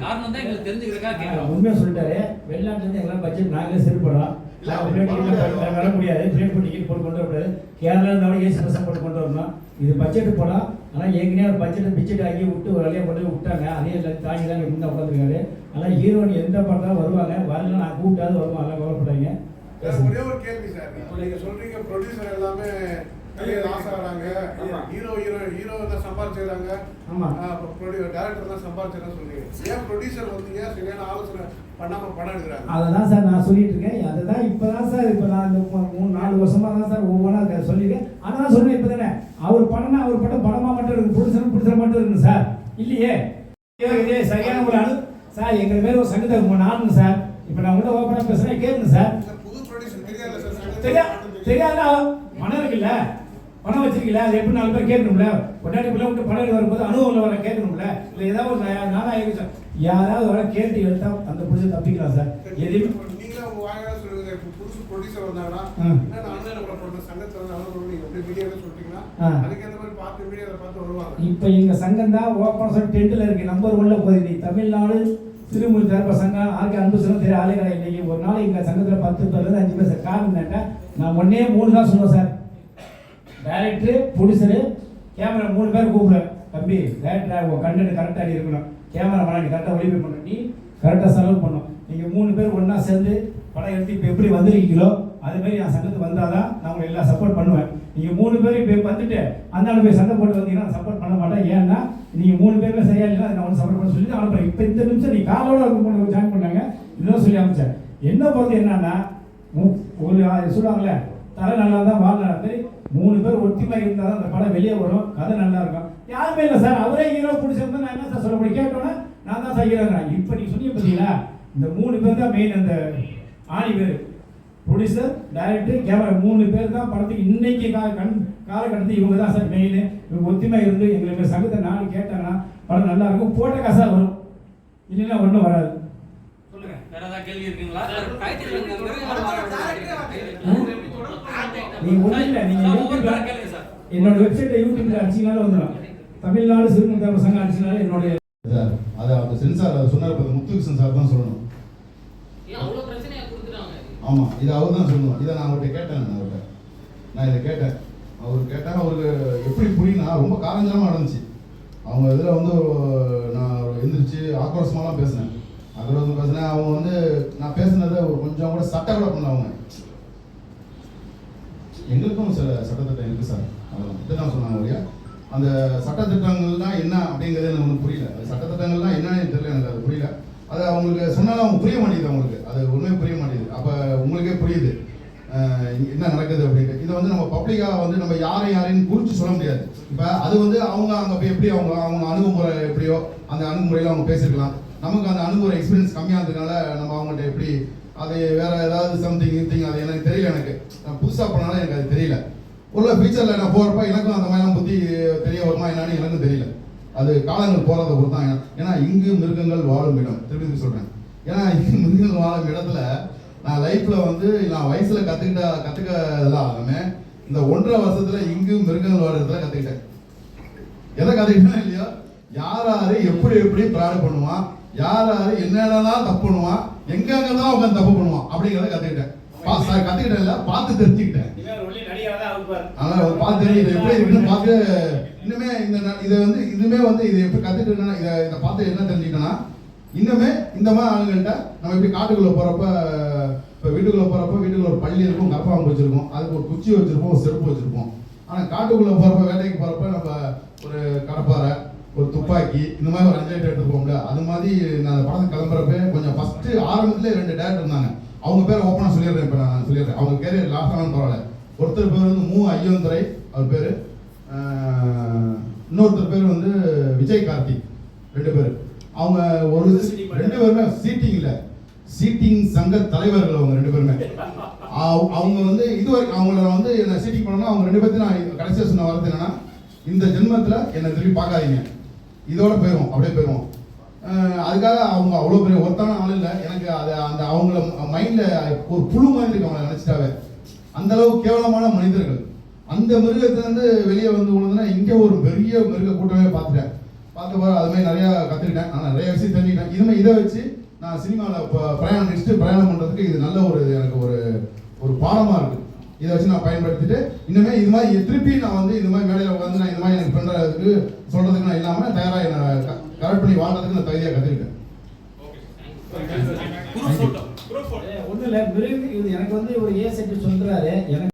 காரணம் தான் எங்களுக்கு தெரிஞ்சுக்கிறதுக்காக கேட்கறோம் உண்மையாக சொல்லிட்டாரு. வெளிநாட்டுலேருந்து எங்களால் பட்ஜெட் நாங்களே சரி பண்ணோம் இல்ல, நாங்க அப்படி முன்னாடி பண்ணல. டிக்கெட் வர முடியாது. ட்ரெயின் போட்டு கொண்டு வரக்கூடாது கேரளா இருந்தாலும் ஏசி பஸ்ஸை போட்டு கொண்டு வரணும். இது பட்ஜெட் போனால் ஆனால் ஏற்கனவே ஒரு பட்ஜெட்டை பிச்செட் ஆக்கி விட்டு ஒரு வழியாக கொண்டு விட்டாங்க. அதே இல்லை தாண்டி தான் முன்ன உட்காந்துருக்காரு ஆனால் ஹீரோயின் எந்த படத்தாலும் வருவாங்க? வரல நான் கூப்பிட்டாவது வருவாங்க கவலைப்படாங்க சார், ஒரே ஒரு கேள்வி சார். இப்போ நீங்க சொல்றீங்க ப்ரொடியூசர் எல்லாமே லாஸ் ஆகிறாங்க. ஹீரோ ஹீரோ ஹீரோ தான் சம்பாதிச்சிடுறாங்க ஆமா. டேரக்டர் தான் சம்பாதிச்சிடறாங்க சொல்றீங்க. ஏன் ப்ரொடியூசர் வந்து ஏன் சரியான ஆலோசனை பண்ணாம படம் எடுக்கிறாங்க? அதை தான் சார் நான் சொல்லிட்டு இருக்கேன். அதை தான் இப்போ தான் சார் இப்போ நான் இந்த மூணு நாலு வருஷமா தான் சார் ஒவ்வொன்றா சொல்லியிருக்கேன். ஆனால் சொல்றேன் இப்போ தானே. அவர் படம்னா அவர் படம் படமாக மட்டும் இருக்கு. பிடிச்சனும் பிடிச்ச மட்டும் இருக்கு சார். இல்லையே? இதே சரியான ஒரு அனு சார் எங்கள் பேர் ஒரு சங்கத்தை ஆளுங்க சார். இப்போ நான் உள்ள ஓப்பனாக பேசுகிறேன் கேளுங்க சார் சார் புது ப்ரொடியூசர் தெரியாதுல்ல சார் சங்கத்துல தெரியா. தெரியாதா? பணம் இருக்குல்ல? பணம் வச்சிருக்கீங்களா அது எப்படி நாலு பேர் கேட்கணும்ல? கொண்டாடி பிள்ளை விட்டு எடுக்க வரும்போது அனுபவம் வர கேட்கணும்ல? இல்லை ஏதாவது ஒரு நா- நானா சார். யாராவது வர கேட்டு எடுத்தா அந்த புடிச்சு தப்பிக்கலாம் சார். இப்போ புதுசு ப்ரொடியூசர் வந்தாங்கன்னா ஆ. என்ன அனுபவம் பண்ற சங்கத்துல வந்து அனுபவம் எப்படி மீடியால சொல்லிட்டீங்கன்னா. அதுக்கேற்ற மாதிரி பார்த்து மீடியால பார்த்து வருவாங்க. இப்போ எங்க சங்கம் தான் ஓப்பன் சொல்லி டென்த்தில் இருக்கு. நம்பர் ஒன்ல போகுது. நீ தமிழ்நாடு திருமூலி தரப்ப சங்கம் ஆர்கே அன்பு சங்கம் தெரிய ஆளே கிடையாது இன்னைக்கு ஒரு நாள் எங்கள் சங்கத்தில் பத்து பேர்ல அஞ்சு பேர் சார். காரணம்னாக்கா நான் ஒன்றே மூணு தான் சொன்னேன் சார். டைரக்டர் ப்ரொடியூசரு கேமரா மூணு பேர் கூப்பிடுவேன் தம்பி டேரக்டர் உன் கண்டென்ட் கரெக்டாக இருக்கணும். கேமரா பண்ண நீ கரெக்டாக ஒளிபி பண்ணணும் நீ கரெக்டாக செலவு பண்ணணும் நீங்கள் மூணு பேர் ஒன்றா சேர்ந்து படம் எடுத்து இப்போ எப்படி வந்திருக்கீங்களோ அதுமாரி நான் சங்கத்துக்கு வந்தால் தான் நான் உங்களை எல்லாம் சப்போர்ட் பண்ணுவேன். நீங்கள் மூணு பேர் இப்போ வந்துட்டு அந்த ஆளு போய் சண்டை போட்டு வந்தீங்கன்னா நான் சப்போர்ட் பண்ண மாட்டேன். ஏன்னா நீங்கள் மூணு பேருமே சரியா இல்லை நான் ஒன்று சப்போர்ட் பண்ண சொல்லி அனுப்புறேன். இப்போ இந்த நிமிஷம் நீ காலோட இருக்கும் ஜாயின் பண்ணாங்க. இதெல்லாம் சொல்லி அனுப்பிச்சேன். என்ன பொறுத்து என்னன்னா ஒரு ஆ- தலை நல்லா தான் வாழ் நல்லா மூணு பேர் ஒத்திமா இருந்தால் தான் அந்த படம் வெளியே வரும். கதை நல்லா இருக்கும். யாருமே இல்லை சார். அவரே ஹீரோ பிடிச்சிருந்தா நான் என்ன சார் சொல்ல முடியும்? கேட்டோன்னா நான் தான் சார் ஹீரோங்கிறேன் இப்போ நீங்கள் சொன்னீங்க பார்த்தீங்களா இந்த மூணு பேர் தான் மெயின் அந்த ஆணி பேர். ப்ரொடியூசர் டைரக்டர் கேமரா மூணு பேர் தான் படத்துக்கு இன்னைக்கு கா கண் காலகட்டத்தில் இவங்க தான் சார் மெயின் இவங்க ஒத்துமை இருந்து எங்களுக்கு சங்கத்தை நாலு கேட்டாங்கன்னா படம் நல்லா இருக்கும். போட்ட காசாக வரும். இல்லைன்னா ஒன்றும் வராது. என்னோட வெப்சைட்டை யூடியூப்ல அடிச்சிங்கனாலும் வந்துடும் தமிழ்நாடு சிறுமுக தேவ சங்கம் அடிச்சிங்கனாலும் என்னுடைய சார் அதை அந்த சென்சார் சொன்னார் பார்த்து முத்துகிருஷ்ணன் சார் தான் சொல்லணும். ஆமாம் இதை இது அவர் தான் சொல்லணும் இதை நான் அவர்கிட்ட கேட்டேன் நான் அவர்கிட்ட. நான் இதை கேட்டேன். அவர் கேட்டால் அவருக்கு எப்படி புரியுனா ரொம்ப காரஞ்சலமாக நடந்துச்சு. அவங்க இதில் வந்து நான் எழுந்திரிச்சு ஆக்ரோஷமாலாம் பேசினேன். ஆக்ரோஷம் பேசினேன். அவங்க வந்து நான் பேசினதை கொஞ்சம் கூட சட்டை கூட பண்ணல அவங்க. எங்களுக்கும் சில சட்டத்திட்டம் இருக்குது சார். அவ்வளோதான் இதை தான் சொன்னாங்க இல்லையா அந்த சட்டத்திட்டங்கள்லாம் என்ன அப்படிங்கிறது எனக்கு ஒன்றும் புரியல. அது சட்டத்திட்டங்கள்லாம் என்னன்னு தெரியல எனக்கு அது புரியல. அது அவங்களுக்கு சொன்னாலும் அவங்க புரிய மாட்டேங்குது அவங்களுக்கு. அது ஒன்றுமே புரிய மாட்டேங்குது. அப்போ உங்களுக்கே புரியுது. என்ன நடக்குது அப்படின்ட்டு இதை வந்து நம்ம பப்ளிக்காக வந்து நம்ம யாரை யாரையும் குறித்து சொல்ல முடியாது. இப்போ அது வந்து அவங்க அங்கே எப்படி அவங்க அவங்க அணுகுமுறை எப்படியோ அந்த அணுகுமுறையில் அவங்க பேசியிருக்கலாம் நமக்கு அந்த அணுகுமுறை எக்ஸ்பீரியன்ஸ் கம்மியாக இருந்ததுனால நம்ம அவங்கள்ட்ட எப்படி அது வேற ஏதாவது சம்திங் திங் அது எனக்கு தெரியல எனக்கு. நான் புதுசாக போனாலும் எனக்கு அது தெரியல. உள்ள ஃபியூச்சரில் நான் போகிறப்ப எனக்கும் அந்த மாதிரிலாம் புத்தி தெரிய வருமா என்னன்னு எனக்கும் தெரியல. அது காலங்கள் போகிறத பொறுத்து தான். ஏன்னா இங்கு மிருகங்கள் வாழும் இடம். திருப்பி சொல்கிறேன் ஏன்னா இங்கு [laughs] மிருகங்கள் வாழும் இடத்துல நான் லைஃப்பில் வந்து நான் வயசில் கற்றுக்கிட்ட கற்றுக்கிறதெல்லாம் ஆகாம இந்த ஒன்றரை வருஷத்தில் இங்கு மிருகங்கள் வாழும் இடத்துல கற்றுக்கிட்டேன் எதை கற்றுக்கிட்டேன்னா இல்லையா? யார் யாரு எப்படி எப்படி ப்ராடு பண்ணுவான்? யார் யாரு என்னென்னலாம் தப்பு பண்ணுவான்? எங்கெங்கெல்லாம் உட்காந்து தப்பு பண்ணுவான்? அப்படிங்கிறத கற்றுக்கிட்டேன் கற்றுக்கிட்டேன் இல்லை பார்த்து தெரிஞ்சுக்கிட்டேன். அதனால பார்த்து எப்படி இருக்குன்னு பார்த்து இன்னுமே இந்த இதை வந்து இதுமே வந்து இதை எப்படி கற்றுக்கிட்டேன்னா இதை இதை பார்த்து என்ன தெரிஞ்சுக்கிட்டேன்னா இன்னுமே இந்த மாதிரி ஆளுங்கள்ட்ட நம்ம எப்படி காட்டுக்குள்ளே போகிறப்ப இப்போ வீட்டுக்குள்ளே போகிறப்ப வீட்டுக்குள்ள ஒரு பள்ளி இருக்கும் கரப்பாம்பு வச்சுருக்கோம். அதுக்கு ஒரு குச்சி வச்சுருப்போம் ஒரு செருப்பு வச்சுருப்போம். ஆனால் காட்டுக்குள்ளே போகிறப்ப வேட்டைக்கு போகிறப்ப நம்ம ஒரு கடப்பாறை ஒரு துப்பாக்கி இந்த மாதிரி ஒரு அஞ்சு எடுத்துருப்போம்ல அது மாதிரி நான் அந்த படத்துக்கு கிளம்புறப்ப கொஞ்சம் ஃபஸ்ட்டு ஆரம்பத்துல ரெண்டு டேரக்டர் இருந்தாங்க. அவங்க பேரை ஓப்பனாக சொல்லிடுறேன் இப்போ நான் சொல்லிடுறேன். அவங்க கேரியர் லாஸ்ட் ஆனால் பரவாயில்ல. ஒருத்தர் பேர் வந்து மூ ஐயோந்துரை அவர் பேர் இன்னொருத்தர் பேர் வந்து விஜய் கார்த்திக் ரெண்டு பேர். அவங்க ஒரு ரெண்டு பேருமே சீட்டிங் இல்லை சீட்டிங் சங்க தலைவர்கள் அவங்க ரெண்டு பேருமே. அவ- அவங்க வந்து இதுவரைக்கும் அவங்கள வந்து என்ன சீட்டிங் பண்ணணும் அவங்க ரெண்டு பேர்த்தையும் நான் கடைசியாக சொன்ன வார்த்தை என்னன்னா இந்த ஜென்மத்தில் என்னை திருப்பி பார்க்காதீங்க. இதோட போயிடும் அப்படியே போயிடும் அதுக்காக அவங்க அவ்வளோ பெரிய ஒருத்தான ஆள் இல்லை. எனக்கு அது அந்த அவங்கள மைண்டில் ஒரு புழு மாதிரி இருக்கு அவங்கள நினச்சிட்டாவே. அந்த அளவுக்கு கேவலமான மனிதர்கள். அந்த மிருகத்திலேருந்து வெளியே வந்து விழுந்துனா இங்கே ஒரு பெரிய மிருக கூட்டமே பார்த்துட்டேன். பார்த்த போது அது மாதிரி நிறையா கற்றுக்கிட்டேன் நான் நிறைய விஷயம் தெரிஞ்சுக்கிட்டேன். இதுமே இதை வச்சு நான் சினிமாவில் இப்போ பிரயாணம் நெக்ஸ்ட்டு பிரயாணம் பண்ணுறதுக்கு இது நல்ல ஒரு எனக்கு ஒரு ஒரு பாடமாக இருக்குது இதை வச்சு நான் பயன்படுத்திட்டு இன்னுமே இது மாதிரி திருப்பி நான் வந்து இது மாதிரி மேடையில் உட்காந்து நான் இந்த மாதிரி எனக்கு பண்ணுறதுக்கு சொல்கிறதுக்கு நான் இல்லாமல் தயாராக என்னை கரெக்ட் பண்ணி வாழ்றதுக்கு நான் தகுதியாக கற்றுக்கிட்டேன் ஒன்றும் இல்லை. மிருக இது எனக்கு வந்து ஒரு ஏ செட்டு சொல்றாரு. எனக்கு